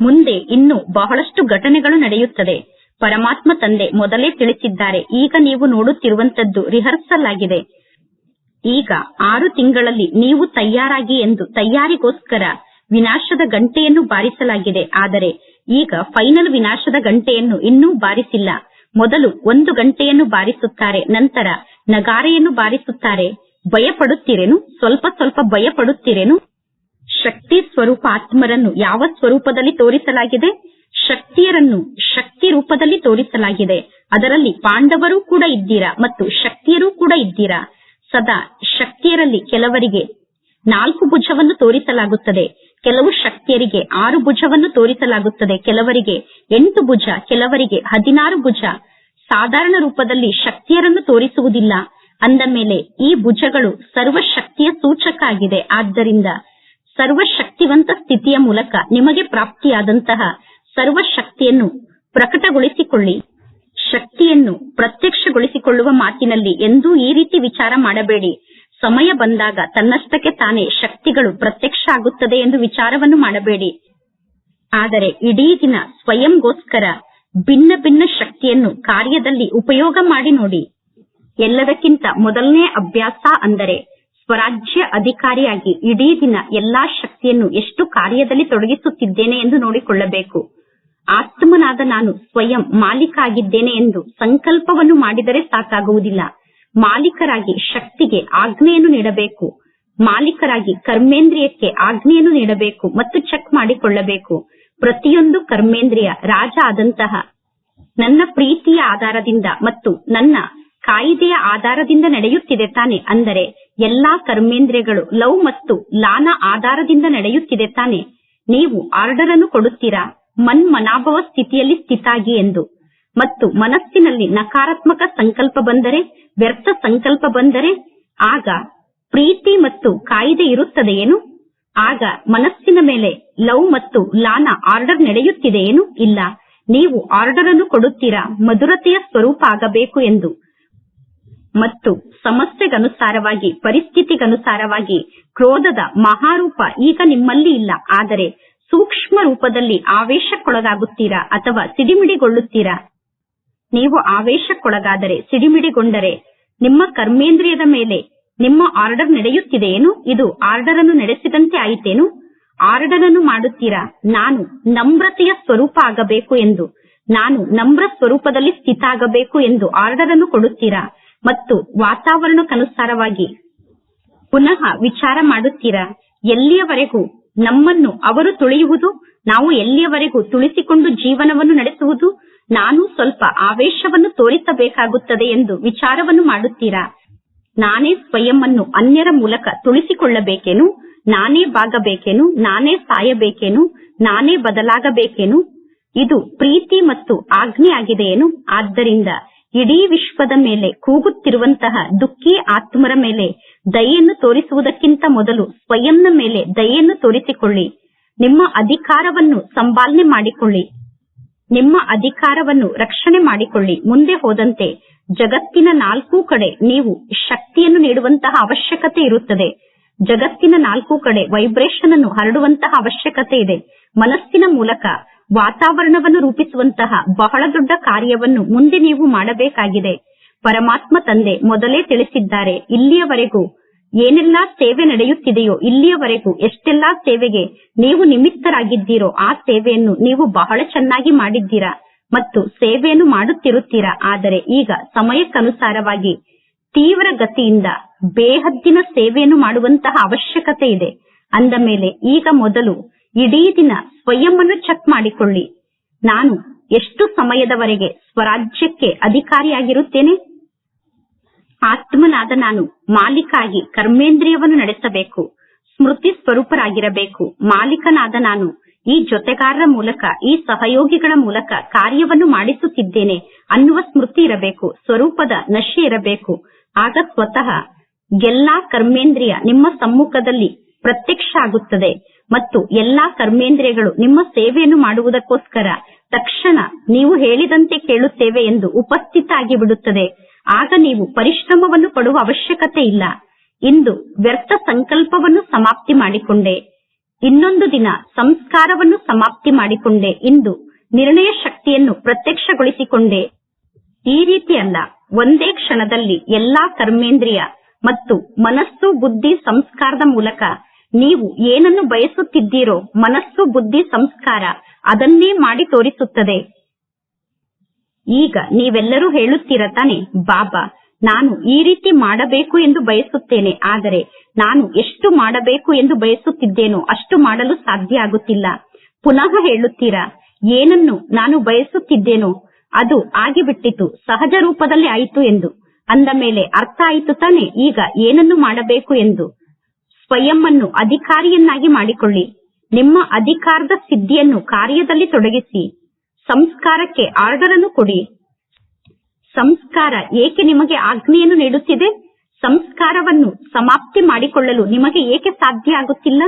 ಮುಂದೆ ಇನ್ನು ಬಹಳಷ್ಟು ಘಟನೆಗಳು ನಡೆಯುತ್ತದೆ. ಪರಮಾತ್ಮ ತಂದೆ ಮೊದಲೇ ತಿಳಿಸಿದ್ದಾರೆ, ಈಗ ನೀವು ನೋಡುತ್ತಿರುವಂತದ್ದು ರಿಹರ್ಸಲ್ ಆಗಿದೆ. ಈಗ ಆರು ತಿಂಗಳಲ್ಲಿ ನೀವು ತಯಾರಾಗಿ ಎಂದು, ತಯಾರಿಗೋಸ್ಕರ ವಿನಾಶದ ಗಂಟೆಯನ್ನು ಬಾರಿಸಲಾಗಿದೆ. ಆದರೆ ಈಗ ಫೈನಲ್ ವಿನಾಶದ ಗಂಟೆಯನ್ನು ಇನ್ನೂ ಬಾರಿಸಿಲ್ಲ. ಮೊದಲು ಒಂದು ಗಂಟೆಯನ್ನು ಬಾರಿಸುತ್ತಾರೆ, ನಂತರ ನಗಾರೆಯನ್ನು ಬಾರಿಸುತ್ತಾರೆ. ಭಯಪಡುತ್ತೀರೇನು? ಸ್ವಲ್ಪ ಸ್ವಲ್ಪ ಭಯಪಡುತ್ತೀರೇನು? ಶಕ್ತಿ ಸ್ವರೂಪ ಆತ್ಮರನ್ನು ಯಾವ ಸ್ವರೂಪದಲ್ಲಿ ತೋರಿಸಲಾಗಿದೆ? ಶಕ್ತಿಯರನ್ನು ಶಕ್ತಿ ರೂಪದಲ್ಲಿ ತೋರಿಸಲಾಗಿದೆ. ಅದರಲ್ಲಿ ಪಾಂಡವರು ಕೂಡ ಇದ್ದೀರಾ ಮತ್ತು ಶಕ್ತಿಯರೂ ಕೂಡ ಇದ್ದೀರಾ? ಸದಾ ಶಕ್ತಿಯರಲ್ಲಿ ಕೆಲವರಿಗೆ ನಾಲ್ಕು ಭುಜವನ್ನು ತೋರಿಸಲಾಗುತ್ತದೆ. ಕೆಲವು ಶಕ್ತಿಯರಿಗೆ ಆರು ಭುಜವನ್ನು ತೋರಿಸಲಾಗುತ್ತದೆ. ಕೆಲವರಿಗೆ ಎಂಟು ಭುಜ, ಕೆಲವರಿಗೆ ಹದಿನಾರು ಭುಜ. ಸಾಧಾರಣ ರೂಪದಲ್ಲಿ ಶಕ್ತಿಯರನ್ನು ತೋರಿಸುವುದಿಲ್ಲ. ಅಂದ ಮೇಲೆ ಈ ಭುಜಗಳು ಸರ್ವಶಕ್ತಿಯ ಸೂಚಕ ಆಗಿದೆ ಆದ್ದರಿಂದ ಸರ್ವಶಕ್ತಿವಂತ ಸ್ಥಿತಿಯ ಮೂಲಕ ನಿಮಗೆ ಪ್ರಾಪ್ತಿಯಾದಂತಹ ಸರ್ವಶಕ್ತಿಯನ್ನು ಪ್ರಕಟಗೊಳಿಸಿಕೊಳ್ಳಿ. ಶಕ್ತಿಯನ್ನು ಪ್ರತ್ಯಕ್ಷಗೊಳಿಸಿಕೊಳ್ಳುವ ಮಾತಿನಲ್ಲಿ ಎಂದೂ ಈ ರೀತಿ ವಿಚಾರ ಮಾಡಬೇಡಿ. ಸಮಯ ಬಂದಾಗ ತನ್ನಷ್ಟಕ್ಕೆ ತಾನೇ ಶಕ್ತಿಗಳು ಪ್ರತ್ಯಕ್ಷ ಆಗುತ್ತದೆ ಎಂದು ವಿಚಾರವನ್ನು ಮಾಡಬೇಡಿ. ಆದರೆ ಇಡೀ ದಿನ ಸ್ವಯಂಗೋಸ್ಕರ ಭಿನ್ನ ಭಿನ್ನ ಶಕ್ತಿಯನ್ನು ಕಾರ್ಯದಲ್ಲಿ ಉಪಯೋಗ ಮಾಡಿ ನೋಡಿ. ಎಲ್ಲದಕ್ಕಿಂತ ಮೊದಲನೇ ಅಭ್ಯಾಸ ಅಂದರೆ ಸ್ವರಾಜ್ಯ ಅಧಿಕಾರಿಯಾಗಿ ಇಡೀ ದಿನ ಎಲ್ಲಾ ಶಕ್ತಿಯನ್ನು ಎಷ್ಟು ಕಾರ್ಯದಲ್ಲಿ ತೊಡಗಿಸುತ್ತಿದ್ದೇನೆ ಎಂದು ನೋಡಿಕೊಳ್ಳಬೇಕು. ಆತ್ಮನಾದ ನಾನು ಸ್ವಯಂ ಮಾಲೀಕ ಆಗಿದ್ದೇನೆ ಎಂದು ಸಂಕಲ್ಪವನ್ನು ಮಾಡಿದರೆ ಸಾಕಾಗುವುದಿಲ್ಲ. ಮಾಲೀಕರಾಗಿ ಶಕ್ತಿಗೆ ಆಜ್ಞೆಯನ್ನು ನೀಡಬೇಕು. ಮಾಲೀಕರಾಗಿ ಕರ್ಮೇಂದ್ರಿಯಕ್ಕೆ ಆಜ್ಞೆಯನ್ನು ನೀಡಬೇಕು ಮತ್ತು ಚೆಕ್ ಮಾಡಿಕೊಳ್ಳಬೇಕು. ಪ್ರತಿಯೊಂದು ಕರ್ಮೇಂದ್ರಿಯ ರಾಜ ಆದಂತಹ ನನ್ನ ಪ್ರೀತಿಯ ಆಧಾರದಿಂದ ಮತ್ತು ನನ್ನ ಕಾಯಿದೆಯ ಆಧಾರದಿಂದ ನಡೆಯುತ್ತಿದೆ ತಾನೆ ಅಂದರೆ ಎಲ್ಲಾ ಕರ್ಮೇಂದ್ರಿಯಗಳು ಲವ್ ಮತ್ತು ಲಾನ ಆಧಾರದಿಂದ ನಡೆಯುತ್ತಿದೆ ತಾನೆ. ನೀವು ಆರ್ಡರ್ ಅನ್ನು ಕೊಡುತ್ತೀರಾ? ಮನ್ ಮನಾಭವ ಸ್ಥಿತಿಯಲ್ಲಿ ಸ್ಥಿತಾಗಿ ಎಂದು. ಮತ್ತು ಮನಸ್ಸಿನಲ್ಲಿ ನಕಾರಾತ್ಮಕ ಸಂಕಲ್ಪ ಬಂದರೆ, ವ್ಯರ್ಥ ಸಂಕಲ್ಪ ಬಂದರೆ, ಆಗ ಪ್ರೀತಿ ಮತ್ತು ಕಾಯಿದೆ ಇರುತ್ತದೆಯೇನು? ಆಗ ಮನಸ್ಸಿನ ಮೇಲೆ ಲವ್ ಮತ್ತು ಲಾನ ಆರ್ಡರ್ ನಡೆಯುತ್ತಿದೆಯೇನು? ಇಲ್ಲ. ನೀವು ಆರ್ಡರ್ ಅನ್ನು ಕೊಡುತ್ತೀರಾ? ಮಧುರತೆಯ ಸ್ವರೂಪ ಆಗಬೇಕು ಎಂದು. ಮತ್ತು ಸಮಸ್ಯೆಗನುಸಾರವಾಗಿ, ಪರಿಸ್ಥಿತಿಗನುಸಾರವಾಗಿ, ಕ್ರೋಧದ ಮಹಾರೂಪ ಈಗ ನಿಮ್ಮಲ್ಲಿ ಇಲ್ಲ. ಆದರೆ ಸೂಕ್ಷ್ಮ ರೂಪದಲ್ಲಿ ಆವೇಶಕ್ಕೊಳಗಾಗುತ್ತೀರಾ ಅಥವಾ ಸಿಡಿಮಿಡಿಗೊಳ್ಳುತ್ತೀರಾ? ನೀವು ಆವೇಶಕ್ಕೊಳಗಾದರೆ, ಸಿಡಿಮಿಡಿಗೊಂಡರೆ, ನಿಮ್ಮ ಕರ್ಮೇಂದ್ರಿಯದ ಮೇಲೆ ನಿಮ್ಮ ಆರ್ಡರ್ ನಡೆಯುತ್ತಿದೆಯೇನು? ಇದು ಆರ್ಡರ್ ಅನ್ನು ನಡೆಸಿದಂತೆ ಆಯಿತೇನು? ಆರ್ಡರ್ ಅನ್ನು ಮಾಡುತ್ತೀರಾ? ನಾನು ನಮ್ರತೆಯ ಸ್ವರೂಪ ಆಗಬೇಕು ಎಂದು, ನಾನು ನಮ್ರ ಸ್ವರೂಪದಲ್ಲಿ ಸ್ಥಿತ ಆಗಬೇಕು ಎಂದು ಆರ್ಡರ್ ಅನ್ನು ಕೊಡುತ್ತೀರಾ? ಮತ್ತು ವಾತಾವರಣಕ್ಕನುಸಾರವಾಗಿ ಪುನಃ ವಿಚಾರ ಮಾಡುತ್ತೀರಾ? ಎಲ್ಲಿಯವರೆಗೂ ನಮ್ಮನ್ನು ಅವರು ತುಳಿಯುವುದು? ನಾವು ಎಲ್ಲಿಯವರೆಗೂ ತುಳಿಸಿಕೊಂಡು ಜೀವನವನ್ನು ನಡೆಸುವುದು? ನಾನು ಸ್ವಲ್ಪ ಆವೇಶವನ್ನು ತೋರಿಸಬೇಕಾಗುತ್ತದೆ ಎಂದು ವಿಚಾರವನ್ನು ಮಾಡುತ್ತೀರಾ? ನಾನೇ ಸ್ವಯಂ ಅನ್ಯರ ಮೂಲಕ ತುಳಿಸಿಕೊಳ್ಳಬೇಕೇನು? ನಾನೇ ಬಾಗಬೇಕೇನು? ನಾನೇ ಸಾಯಬೇಕೇನು? ನಾನೇ ಬದಲಾಗಬೇಕೇನು? ಇದು ಪ್ರೀತಿ ಮತ್ತು ಆಜ್ಞೆ ಆಗಿದೆಯೇನು? ಆದ್ದರಿಂದ ಇಡೀ ವಿಶ್ವದ ಮೇಲೆ ಕೂಗುತ್ತಿರುವಂತಹ ದುಃಖಿ ಆತ್ಮರ ಮೇಲೆ ದಯೆಯನ್ನು ತೋರಿಸುವುದಕ್ಕಿಂತ ಮೊದಲು ಸ್ವಯಂನ ಮೇಲೆ ದಯೆಯನ್ನು ತೋರಿಸಿಕೊಳ್ಳಿ. ನಿಮ್ಮ ಅಧಿಕಾರವನ್ನು ಸಂಭಾಲನೆ ಮಾಡಿಕೊಳ್ಳಿ. ನಿಮ್ಮ ಅಧಿಕಾರವನ್ನು ರಕ್ಷಣೆ ಮಾಡಿಕೊಳ್ಳಿ. ಮುಂದೆ ಹೋದಂತೆ ಜಗತ್ತಿನ ನಾಲ್ಕೂ ಕಡೆ ನೀವು ಶಕ್ತಿಯನ್ನು ನೀಡುವಂತಹ ಅವಶ್ಯಕತೆ ಇರುತ್ತದೆ. ಜಗತ್ತಿನ ನಾಲ್ಕು ಕಡೆ ವೈಬ್ರೇಷನ್ ಅನ್ನು ಹರಡುವಂತಹ ಅವಶ್ಯಕತೆ ಇದೆ. ಮನಸ್ಸಿನ ಮೂಲಕ ವಾತಾವರಣವನ್ನು ರೂಪಿಸುವಂತಹ ಬಹಳ ದೊಡ್ಡ ಕಾರ್ಯವನ್ನು ಮುಂದೆ ನೀವು ಮಾಡಬೇಕಾಗಿದೆ. ಪರಮಾತ್ಮ ತಂದೆ ಮೊದಲೇ ತಿಳಿಸಿದ್ದಾರೆ, ಇಲ್ಲಿಯವರೆಗೂ ಏನೆಲ್ಲಾ ಸೇವೆ ನಡೆಯುತ್ತಿದೆಯೋ ಇಲ್ಲಿಯವರೆಗೂ ಎಷ್ಟೆಲ್ಲಾ ಸೇವೆಗೆ ನೀವು ನಿಮಿತ್ತರಾಗಿದ್ದೀರೋ ಆ ಸೇವೆಯನ್ನು ನೀವು ಬಹಳ ಚೆನ್ನಾಗಿ ಮಾಡಿದ್ದೀರಾ ಮತ್ತು ಸೇವೆಯನ್ನು ಮಾಡುತ್ತಿರುತ್ತೀರಾ? ಆದರೆ ಈಗ ಸಮಯಕ್ಕನುಸಾರವಾಗಿ ತೀವ್ರ ಗತಿಯಿಂದ ಬೇಹದ್ದಿನ ಸೇವೆಯನ್ನು ಮಾಡುವಂತಹ ಅವಶ್ಯಕತೆ ಇದೆ. ಅಂದ ಮೇಲೆ ಈಗ ಮೊದಲು ಇಡೀ ದಿನ ಸ್ವಯಂವನ್ನು ಚೆಕ್ ಮಾಡಿಕೊಳ್ಳಿ. ನಾನು ಎಷ್ಟು ಸಮಯದವರೆಗೆ ಸ್ವರಾಜ್ಯಕ್ಕೆ ಅಧಿಕಾರಿಯಾಗಿರುತ್ತೇನೆ? ಆತ್ಮನಾದ ನಾನು ಮಾಲೀಕಾಗಿ ಕರ್ಮೇಂದ್ರಿಯವನ್ನು ನಡೆಸಬೇಕು, ಸ್ಮೃತಿ ಸ್ವರೂಪರಾಗಿರಬೇಕು, ಮಾಲೀಕನಾದ ನಾನು ಈ ಜೊತೆಗಾರರ ಮೂಲಕ, ಈ ಸಹಯೋಗಿಗಳ ಮೂಲಕ ಕಾರ್ಯವನ್ನು ಮಾಡಿಸುತ್ತಿದ್ದೇನೆ ಅನ್ನುವ ಸ್ಮೃತಿ ಇರಬೇಕು, ಸ್ವರೂಪದ ನಶೆ ಇರಬೇಕು. ಆಗ ಸ್ವತಃ ಎಲ್ಲಾ ಕರ್ಮೇಂದ್ರಿಯ ನಿಮ್ಮ ಸಮ್ಮುಖದಲ್ಲಿ ಪ್ರತ್ಯಕ್ಷ ಆಗುತ್ತದೆ ಮತ್ತು ಎಲ್ಲಾ ಕರ್ಮೇಂದ್ರಿಯಗಳು ನಿಮ್ಮ ಸೇವೆಯನ್ನು ಮಾಡುವುದಕ್ಕೋಸ್ಕರ ತಕ್ಷಣ ನೀವು ಹೇಳಿದಂತೆ ಕೇಳುತ್ತೇವೆ ಎಂದು ಉಪಸ್ಥಿತ ಆಗಿಬಿಡುತ್ತದೆ. ಆಗ ನೀವು ಪರಿಶ್ರಮವನ್ನು ಪಡುವ ಅವಶ್ಯಕತೆ ಇಲ್ಲ. ಇಂದು ವ್ಯರ್ಥ ಸಂಕಲ್ಪವನ್ನು ಸಮಾಪ್ತಿ ಮಾಡಿಕೊಂಡೆ. ಇನ್ನೊಂದು ದಿನ ಸಂಸ್ಕಾರವನ್ನು ಸಮಾಪ್ತಿ ಮಾಡಿಕೊಂಡೆ ಇಂದು ನಿರ್ಣಯ ಶಕ್ತಿಯನ್ನು ಪ್ರತ್ಯಕ್ಷಗೊಳಿಸಿಕೊಂಡೆ. ಈ ರೀತಿಯಲ್ಲ ಒಂದೇ ಕ್ಷಣದಲ್ಲಿ ಎಲ್ಲಾ ಕರ್ಮೇಂದ್ರಿಯ ಮತ್ತು ಮನಸ್ಸು ಬುದ್ಧಿ ಸಂಸ್ಕಾರದ ಮೂಲಕ ನೀವು ಏನನ್ನು ಬಯಸುತ್ತಿದ್ದೀರೋ ಮನಸ್ಸು ಬುದ್ಧಿ ಸಂಸ್ಕಾರ ಅದನ್ನೇ ಮಾಡಿ ತೋರಿಸುತ್ತದೆ. ಈಗ ನೀವೆಲ್ಲರೂ ಹೇಳುತ್ತೀರ ತಾನೆ, ಬಾಬಾ, ನಾನು ಈ ರೀತಿ ಮಾಡಬೇಕು ಎಂದು ಬಯಸುತ್ತೇನೆ, ಆದರೆ ನಾನು ಎಷ್ಟು ಮಾಡಬೇಕು ಎಂದು ಬಯಸುತ್ತಿದ್ದೇನೋ ಅಷ್ಟು ಮಾಡಲು ಸಾಧ್ಯ ಆಗುತ್ತಿಲ್ಲ. ಪುನಃ ಹೇಳುತ್ತೀರಾ, ಏನನ್ನು ನಾನು ಬಯಸುತ್ತಿದ್ದೇನೋ ಅದು ಆಗಿಬಿಟ್ಟಿತು, ಸಹಜ ರೂಪದಲ್ಲಿ ಆಯಿತು ಎಂದು. ಅಂದ ಮೇಲೆ, ಅರ್ಥ ಆಯಿತು ತಾನೆ, ಈಗ ಏನನ್ನು ಮಾಡಬೇಕು ಎಂದು? ಸ್ವಯಂ ಅನ್ನು ಅಧಿಕಾರಿಯನ್ನಾಗಿ ಮಾಡಿಕೊಳ್ಳಿ. ನಿಮ್ಮ ಅಧಿಕಾರದ ಸಿದ್ಧಿಯನ್ನು ಕಾರ್ಯದಲ್ಲಿ ತೊಡಗಿಸಿ. ಸಂಸ್ಕಾರಕ್ಕೆ ಆರ್ಡರ್ ಅನ್ನು ಕೊಡಿ. ಸಂಸ್ಕಾರ ಏಕೆ ನಿಮಗೆ ಆಜ್ಞೆಯನ್ನು ನೀಡುತ್ತಿದೆ? ಸಂಸ್ಕಾರವನ್ನು ಸಮಾಪ್ತಿ ಮಾಡಿಕೊಳ್ಳಲು ನಿಮಗೆ ಏಕೆ ಸಾಧ್ಯ ಆಗುತ್ತಿಲ್ಲ?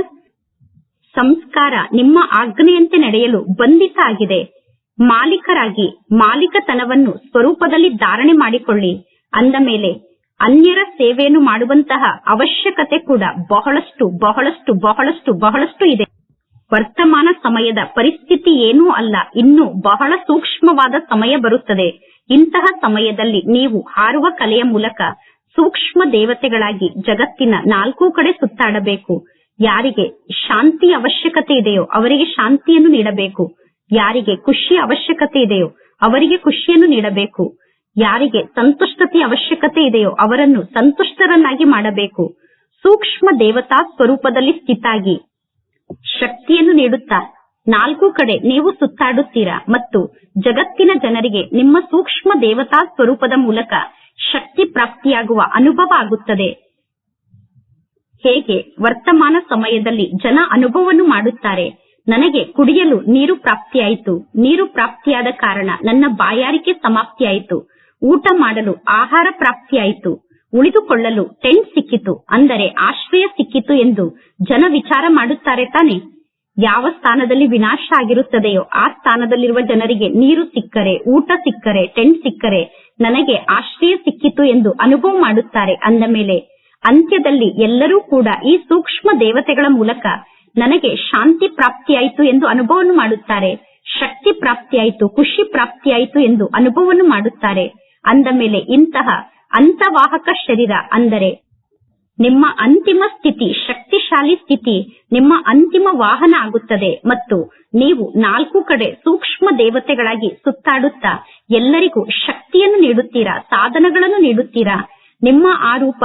ಸಂಸ್ಕಾರ ನಿಮ್ಮ ಆಜ್ಞೆಯಂತೆ ನಡೆಯಲು ಬಂಧಿತ ಆಗಿದೆ. ಮಾಲೀಕರಾಗಿ ಮಾಲೀಕತನವನ್ನು ಸ್ವರೂಪದಲ್ಲಿ ಧಾರಣೆ ಮಾಡಿಕೊಳ್ಳಿ. ಅಂದ ಮೇಲೆ ಅನ್ಯರ ಸೇವೆಯನ್ನು ಮಾಡುವಂತಹ ಅವಶ್ಯಕತೆ ಕೂಡ ಬಹಳಷ್ಟು ಬಹಳಷ್ಟು ಬಹಳಷ್ಟು ಬಹಳಷ್ಟು ಇದೆ. ವರ್ತಮಾನ ಸಮಯದ ಪರಿಸ್ಥಿತಿ ಏನೂ ಅಲ್ಲ, ಇನ್ನು ಬಹಳ ಸೂಕ್ಷ್ಮವಾದ ಸಮಯ ಬರುತ್ತದೆ. ಇಂತಹ ಸಮಯದಲ್ಲಿ ನೀವು ಹಾರುವ ಕಲೆಯ ಮೂಲಕ ಸೂಕ್ಷ್ಮ ದೇವತೆಗಳಾಗಿ ಜಗತ್ತಿನ ನಾಲ್ಕು ಕಡೆ ಸುತ್ತಾಡಬೇಕು. ಯಾರಿಗೆ ಶಾಂತಿ ಅವಶ್ಯಕತೆ ಇದೆಯೋ ಅವರಿಗೆ ಶಾಂತಿಯನ್ನು ನೀಡಬೇಕು. ಯಾರಿಗೆ ಖುಷಿಯ ಅವಶ್ಯಕತೆ ಇದೆಯೋ ಅವರಿಗೆ ಖುಷಿಯನ್ನು ನೀಡಬೇಕು. ಯಾರಿಗೆ ಸಂತುಷ್ಟತೆಯ ಅವಶ್ಯಕತೆ ಇದೆಯೋ ಅವರನ್ನು ಸಂತುಷ್ಟರನ್ನಾಗಿ ಮಾಡಬೇಕು. ಸೂಕ್ಷ್ಮ ದೇವತಾ ಸ್ವರೂಪದಲ್ಲಿ ಸ್ಥಿತಾಗಿ ಶಕ್ತಿಯನ್ನು ನೀಡುತ್ತಾ ನಾಲ್ಕು ಕಡೆ ನೀವು ಸುತ್ತಾಡುತ್ತೀರಾ ಮತ್ತು ಜಗತ್ತಿನ ಜನರಿಗೆ ನಿಮ್ಮ ಸೂಕ್ಷ್ಮ ದೇವತಾ ಸ್ವರೂಪದ ಮೂಲಕ ಶಕ್ತಿ ಪ್ರಾಪ್ತಿಯಾಗುವ ಅನುಭವ ಆಗುತ್ತದೆ. ಹೇಗೆ ವರ್ತಮಾನ ಸಮಯದಲ್ಲಿ ಜನ ಅನುಭವವನ್ನು ಮಾಡುತ್ತಾರೆ? ನನಗೆ ಕುಡಿಯಲು ನೀರು ಪ್ರಾಪ್ತಿಯಾಯಿತು. ನೀರು ಪ್ರಾಪ್ತಿಯಾದ ಕಾರಣ ನನ್ನ ಬಾಯಾರಿಕೆ ಸಮಾಪ್ತಿಯಾಯಿತು. ಊಟ ಮಾಡಲು ಆಹಾರ ಪ್ರಾಪ್ತಿಯಾಯಿತು. ಉಳಿದುಕೊಳ್ಳಲು ಟೆಂಟ್ ಸಿಕ್ಕಿತು. ಅಂದರೆ ಆಶ್ರಯ ಸಿಕ್ಕಿತು ಎಂದು ಜನ ವಿಚಾರ ಮಾಡುತ್ತಾರೆ ತಾನೆ. ಯಾವ ಸ್ಥಾನದಲ್ಲಿ ವಿನಾಶ ಆಗಿರುತ್ತದೆಯೋ ಆ ಸ್ಥಾನದಲ್ಲಿರುವ ಜನರಿಗೆ ನೀರು ಸಿಕ್ಕರೆ, ಊಟ ಸಿಕ್ಕರೆ, ಟೆಂಟ್ ಸಿಕ್ಕರೆ ನನಗೆ ಆಶ್ರಯ ಸಿಕ್ಕಿತು ಎಂದು ಅನುಭವ ಮಾಡುತ್ತಾರೆ ಅಂದ ಮೇಲೆ ಅಂತ್ಯದಲ್ಲಿ ಎಲ್ಲರೂ ಕೂಡ ಈ ಸೂಕ್ಷ್ಮ ದೇವತೆಗಳ ಮೂಲಕ ನನಗೆ ಶಾಂತಿ ಪ್ರಾಪ್ತಿಯಾಯಿತು ಎಂದು ಅನುಭವವನ್ನು ಮಾಡುತ್ತಾರೆ. ಶಕ್ತಿ ಪ್ರಾಪ್ತಿಯಾಯಿತು, ಖುಷಿ ಪ್ರಾಪ್ತಿಯಾಯಿತು ಎಂದು ಅನುಭವವನ್ನು ಮಾಡುತ್ತಾರೆ. ಅಂದ ಮೇಲೆ ಇಂತಹ ಅಂತವಾಹಕ ಶರೀರ ಅಂದರೆ ನಿಮ್ಮ ಅಂತಿಮ ಸ್ಥಿತಿ, ಶಕ್ತಿಶಾಲಿ ಸ್ಥಿತಿ, ನಿಮ್ಮ ಅಂತಿಮ ವಾಹನ ಆಗುತ್ತದೆ ಮತ್ತು ನೀವು ನಾಲ್ಕು ಕಡೆ ಸೂಕ್ಷ್ಮ ದೇವತೆಗಳಾಗಿ ಸುತ್ತಾಡುತ್ತಾ ಎಲ್ಲರಿಗೂ ಶಕ್ತಿಯನ್ನು ನೀಡುತ್ತೀರಾ, ಸಾಧನಗಳನ್ನು ನೀಡುತ್ತೀರಾ? ನಿಮ್ಮ ಆ ರೂಪ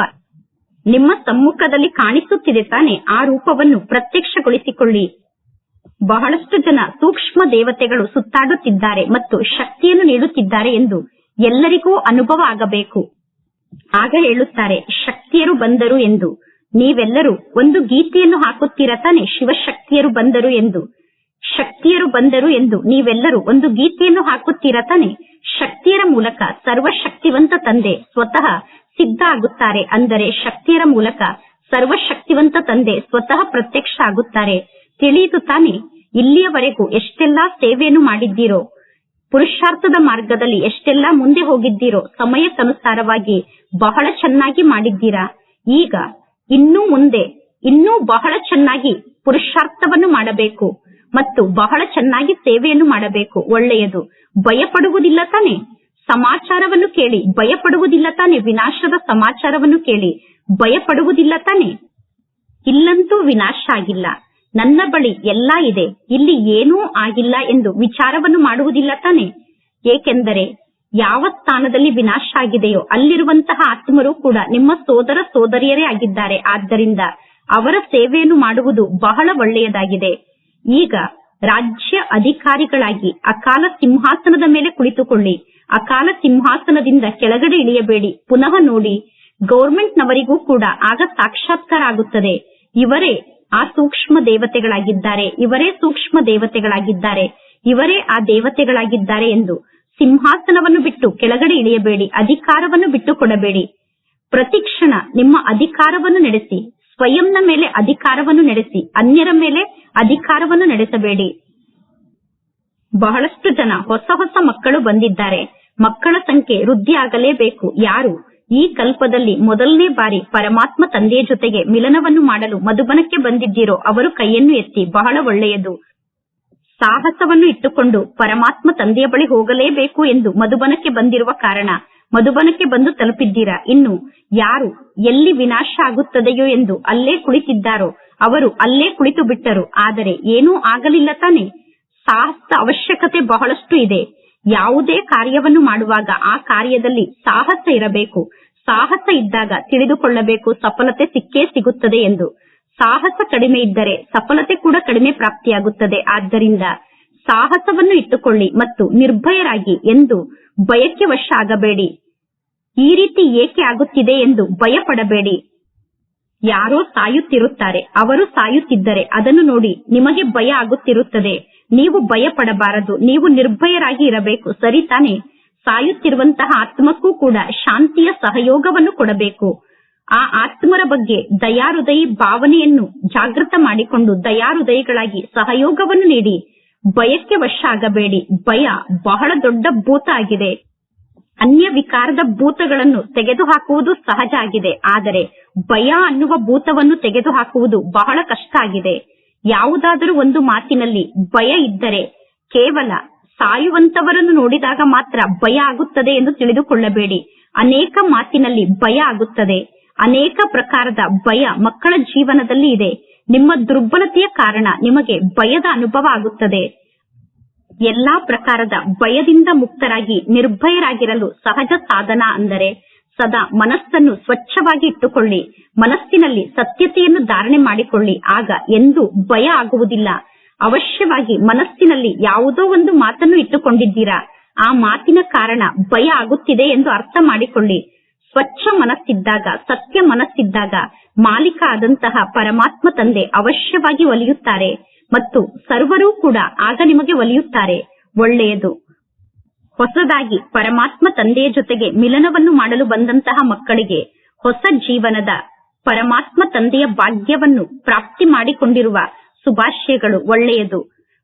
ನಿಮ್ಮ ಸಮ್ಮುಖದಲ್ಲಿ ಕಾಣಿಸುತ್ತಿದೆ ತಾನೆ, ಆ ರೂಪವನ್ನು ಪ್ರತ್ಯಕ್ಷಗೊಳಿಸಿಕೊಳ್ಳಿ. ಬಹಳಷ್ಟು ಜನ ಸೂಕ್ಷ್ಮ ದೇವತೆಗಳು ಸುತ್ತಾಡುತ್ತಿದ್ದಾರೆ ಮತ್ತು ಶಕ್ತಿಯನ್ನು ನೀಡುತ್ತಿದ್ದಾರೆ ಎಂದು ಎಲ್ಲರಿಗೂ ಅನುಭವ ಆಗಬೇಕು. ಆಗ ಹೇಳುತ್ತಾರೆ, ಶಕ್ತಿಯರು ಬಂದರು ಎಂದು. ನೀವೆಲ್ಲರೂ ಒಂದು ಗೀತೆಯನ್ನು ಹಾಕುತ್ತೀರ ತಾನೆ? ಶಿವಶಕ್ತಿಯರು ಬಂದರು ಎಂದು. ಶಕ್ತಿಯರು ಬಂದರು ಎಂದು. ನೀವೆಲ್ಲರೂ ಒಂದು ಗೀತೆಯನ್ನು ಹಾಕುತ್ತೀರ ತಾನೆ? ಶಕ್ತಿಯರ ಮೂಲಕ ಸರ್ವಶಕ್ತಿವಂತ ತಂದೆ ಸ್ವತಃ ಸಿದ್ಧ ಆಗುತ್ತಾರೆ. ಅಂದರೆ ಶಕ್ತಿಯರ ಮೂಲಕ ಸರ್ವಶಕ್ತಿವಂತ ತಂದೆ ಸ್ವತಃ ಪ್ರತ್ಯಕ್ಷ ಆಗುತ್ತಾರೆ. ತಿಳಿಯಿತು ತಾನೆ? ಇಲ್ಲಿಯವರೆಗೂ ಎಷ್ಟೆಲ್ಲಾ ಸೇವೆಯನ್ನು ಮಾಡಿದ್ದೀರೋ, ಪುರುಷಾರ್ಥದ ಮಾರ್ಗದಲ್ಲಿ ಎಷ್ಟೆಲ್ಲಾ ಮುಂದೆ ಹೋಗಿದ್ದೀರೋ, ಸಮಯಕ್ಕನುಸಾರವಾಗಿ ಬಹಳ ಚೆನ್ನಾಗಿ ಮಾಡಿದ್ದೀರಾ? ಈಗ ಇನ್ನೂ ಮುಂದೆ ಇನ್ನೂ ಬಹಳ ಚೆನ್ನಾಗಿ ಪುರುಷಾರ್ಥವನ್ನು ಮಾಡಬೇಕು ಮತ್ತು ಬಹಳ ಚೆನ್ನಾಗಿ ಸೇವೆಯನ್ನು ಮಾಡಬೇಕು. ಒಳ್ಳೆಯದು. ಭಯಪಡುವುದಿಲ್ಲ ತಾನೆ? ಸಮಾಚಾರವನ್ನು ಕೇಳಿ. ಭಯಪಡುವುದಿಲ್ಲ ತಾನೆ? ವಿನಾಶದ ಸಮಾಚಾರವನ್ನು ಕೇಳಿ. ಭಯಪಡುವುದಿಲ್ಲ ತಾನೆ? ಇಲ್ಲಂತೂ ವಿನಾಶ ಆಗಿಲ್ಲ. ನನ್ನ ಬಳಿ ಎಲ್ಲಾ ಇದೆ. ಇಲ್ಲಿ ಏನೂ ಆಗಿಲ್ಲ ಎಂದು ವಿಚಾರವನ್ನು ಮಾಡುವುದಿಲ್ಲ ತಾನೆ? ಏಕೆಂದರೆ ಯಾವ ಸ್ಥಾನದಲ್ಲಿ ವಿನಾಶ ಆಗಿದೆಯೋ ಅಲ್ಲಿರುವಂತಹ ಆತ್ಮರು ಕೂಡ ನಿಮ್ಮ ಸೋದರ ಸೋದರಿಯರೇ ಆಗಿದ್ದಾರೆ. ಆದ್ದರಿಂದ ಅವರ ಸೇವೆಯನ್ನು ಮಾಡುವುದು ಬಹಳ ಒಳ್ಳೆಯದಾಗಿದೆ. ಈಗ ರಾಜ್ಯ ಅಧಿಕಾರಿಗಳಾಗಿ ಅಕಾಲ ಸಿಂಹಾಸನದ ಮೇಲೆ ಕುಳಿತುಕೊಳ್ಳಿ. ಅಕಾಲ ಸಿಂಹಾಸನದಿಂದ ಕೆಳಗಡೆ ಇಳಿಯಬೇಡಿ. ಪುನಃ ನೋಡಿ ಗೌರ್ಮೆಂಟ್ ನವರಿಗೂ ಕೂಡ ಆಗ ಸಾಕ್ಷಾತ್ಕಾರ ಆಗುತ್ತದೆ ಇವರೇ ಆ ಸೂಕ್ಷ್ಮ ದೇವತೆಗಳಾಗಿದ್ದಾರೆ. ಇವರೇ ಸೂಕ್ಷ್ಮ ದೇವತೆಗಳಾಗಿದ್ದಾರೆ. ಇವರೇ ಆ ದೇವತೆಗಳಾಗಿದ್ದಾರೆ ಎಂದು ಸಿಂಹಾಸನವನ್ನು ಬಿಟ್ಟು ಕೆಳಗಡೆ ಇಳಿಯಬೇಡಿ, ಅಧಿಕಾರವನ್ನು ಬಿಟ್ಟು ಕೊಡಬೇಡಿ ಪ್ರತಿಕ್ಷಣ ನಿಮ್ಮ ಅಧಿಕಾರವನ್ನು ನಡೆಸಿ, ಸ್ವಯಂನ ಮೇಲೆ ಅಧಿಕಾರವನ್ನು ನಡೆಸಿ, ಅನ್ಯರ ಮೇಲೆ ಅಧಿಕಾರವನ್ನು ನಡೆಸಬೇಡಿ. ಬಹಳಷ್ಟು ಜನ ಹೊಸ ಹೊಸ ಮಕ್ಕಳು ಬಂದಿದ್ದಾರೆ. ಮಕ್ಕಳ ಸಂಖ್ಯೆ ವೃದ್ಧಿಯಾಗಲೇಬೇಕು. ಯಾರು? ಈ ಕಲ್ಪದಲ್ಲಿ ಮೊದಲನೇ ಬಾರಿ ಪರಮಾತ್ಮ ತಂದೆಯ ಜೊತೆಗೆ ಮಿಲನವನ್ನು ಮಾಡಲು ಮಧುಬನಕ್ಕೆ ಬಂದಿದ್ದೀರೋ ಅವರು ಕೈಯನ್ನು ಎತ್ತಿ ಬಹಳ ಒಳ್ಳೆಯದು. ಸಾಹಸವನ್ನು ಇಟ್ಟುಕೊಂಡು ಪರಮಾತ್ಮ ತಂದೆಯ ಬಳಿ ಹೋಗಲೇಬೇಕು ಎಂದು ಮಧುಬನಕ್ಕೆ ಬಂದಿರುವ ಕಾರಣ ಮಧುಬನಕ್ಕೆ ಬಂದು ತಲುಪಿದ್ದೀರಾ. ಇನ್ನು ಯಾರು ಎಲ್ಲಿ ವಿನಾಶ ಆಗುತ್ತದೆಯೋ ಎಂದು ಅಲ್ಲೇ ಕುಳಿತಿದ್ದಾರೋ ಅವರು ಅಲ್ಲೇ ಕುಳಿತು ಬಿಟ್ಟರು. ಆದರೆ ಏನೂ ಆಗಲಿಲ್ಲ ತಾನೆ. ಸಾಹಸ ಅವಶ್ಯಕತೆ ಬಹಳಷ್ಟು ಇದೆ. ಯಾವುದೇ ಕಾರ್ಯವನ್ನು ಮಾಡುವಾಗ ಆ ಕಾರ್ಯದಲ್ಲಿ ಸಾಹಸ ಇರಬೇಕು. ಸಾಹಸ ಇದ್ದಾಗ ತಿಳಿದುಕೊಳ್ಳಬೇಕು. ಸಫಲತೆ ಸಿಕ್ಕೇ ಸಿಗುತ್ತದೆ ಎಂದು. ಸಾಹಸ ಕಡಿಮೆ ಇದ್ದರೆ ಸಫಲತೆ ಕೂಡ ಕಡಿಮೆ ಪ್ರಾಪ್ತಿಯಾಗುತ್ತದೆ. ಆದ್ದರಿಂದ ಸಾಹಸವನ್ನು ಇಟ್ಟುಕೊಳ್ಳಿ ಮತ್ತು ನಿರ್ಭಯರಾಗಿ ಎಂದು ಭಯಕ್ಕೆ ವಶ ಆಗಬೇಡಿ ಈ ರೀತಿ ಏಕೆ ಆಗುತ್ತಿದೆ ಎಂದು ಭಯ ಪಡಬೇಡಿ ಯಾರೋ ಸಾಯುತ್ತಿರುತ್ತಾರೆ, ಅವರು ಸಾಯುತ್ತಿದ್ದರೆ ಅದನ್ನು ನೋಡಿ ನಿಮಗೆ ಭಯ ಆಗುತ್ತಿರುತ್ತದೆ. ನೀವು ಭಯ ಪಡಬಾರದು ನೀವು ನಿರ್ಭಯರಾಗಿ ಇರಬೇಕು, ಸರಿ ತಾನೇ? ಸಾಯುತ್ತಿರುವಂತಹ ಆತ್ಮಕ್ಕೂ ಕೂಡ ಶಾಂತಿಯ ಸಹಯೋಗವನ್ನು ಕೊಡಬೇಕು. ಆ ಆತ್ಮರ ಬಗ್ಗೆ ದಯಾಹೃದಯಿ ಭಾವನೆಯನ್ನು ಜಾಗೃತ ಮಾಡಿಕೊಂಡು ದಯಾಹೃದಯಿಗಳಾಗಿ ಸಹಯೋಗವನ್ನು ನೀಡಿ ಭಯಕ್ಕೆ ವಶ ಆಗಬೇಡಿ ಭಯ ಬಹಳ ದೊಡ್ಡ ಭೂತ ಆಗಿದೆ. ಅನ್ಯ ವಿಕಾರದ ಭೂತಗಳನ್ನು ತೆಗೆದುಹಾಕುವುದು ಸಹಜ ಆಗಿದೆ. ಆದರೆ ಭಯ ಅನ್ನುವ ಭೂತವನ್ನು ತೆಗೆದುಹಾಕುವುದು ಬಹಳ ಕಷ್ಟ ಆಗಿದೆ. ಯಾವುದಾದರೂ ಒಂದು ಮಾತಿನಲ್ಲಿ ಭಯ ಇದ್ದರೆ ಕೇವಲ ಸಾಯುವಂತವರನ್ನು ನೋಡಿದಾಗ ಮಾತ್ರ ಭಯ ಆಗುತ್ತದೆ ಎಂದು ತಿಳಿದುಕೊಳ್ಳಬೇಡಿ. ಅನೇಕ ಮಾತಿನಲ್ಲಿ ಭಯ ಆಗುತ್ತದೆ. ಅನೇಕ ಪ್ರಕಾರದ ಭಯ ಮಕ್ಕಳ ಜೀವನದಲ್ಲಿ ಇದೆ. ನಿಮ್ಮ ದುರ್ಬಲತೆಯ ಕಾರಣ ನಿಮಗೆ ಭಯದ ಅನುಭವ ಆಗುತ್ತದೆ. ಎಲ್ಲಾ ಪ್ರಕಾರದ ಭಯದಿಂದ ಮುಕ್ತರಾಗಿ ನಿರ್ಭಯರಾಗಿರಲು ಸಹಜ ಸಾಧನ ಅಂದರೆ ಸದಾ ಮನಸ್ಸನ್ನು ಸ್ವಚ್ಛವಾಗಿ ಇಟ್ಟುಕೊಳ್ಳಿ. ಮನಸ್ಸಿನಲ್ಲಿ ಸತ್ಯತೆಯನ್ನು ಧಾರಣೆ ಮಾಡಿಕೊಳ್ಳಿ. ಆಗ ಎಂದು ಭಯ ಆಗುವುದಿಲ್ಲ. ಅವಶ್ಯವಾಗಿ ಮನಸ್ಸಿನಲ್ಲಿ ಯಾವುದೋ ಒಂದು ಮಾತನ್ನು ಇಟ್ಟುಕೊಂಡಿದ್ದೀರಾ? ಆ ಮಾತಿನ ಕಾರಣ ಭಯ ಆಗುತ್ತಿದೆ ಎಂದು ಅರ್ಥ ಮಾಡಿಕೊಳ್ಳಿ. ಸ್ವಚ್ಛ ಮನಸ್ಸಿದ್ದಾಗ, ಸತ್ಯ ಮನಸ್ಸಿದ್ದಾಗ ಮಾಲೀಕ ಆದಂತಹ ಪರಮಾತ್ಮ ತಂದೆ ಅವಶ್ಯವಾಗಿ ಒಲಿಯುತ್ತಾರೆ ಮತ್ತು ಸರ್ವರೂ ಕೂಡ ಆಗ ನಿಮಗೆ ಒಲಿಯುತ್ತಾರೆ. ಒಳ್ಳೆಯದು. ಹೊಸದಾಗಿ ಪರಮಾತ್ಮ ತಂದೆಯ ಜೊತೆಗೆ ಮಿಲನವನ್ನು ಮಾಡಲು ಬಂದಂತಹ ಮಕ್ಕಳಿಗೆ ಹೊಸ ಜೀವನದ ಪರಮಾತ್ಮ ತಂದೆಯ ಭಾಗ್ಯವನ್ನು ಪ್ರಾಪ್ತಿ ಮಾಡಿಕೊಂಡಿರುವ ಶುಭಾಶಯಗಳು ಒಳ್ಳೆಯದು.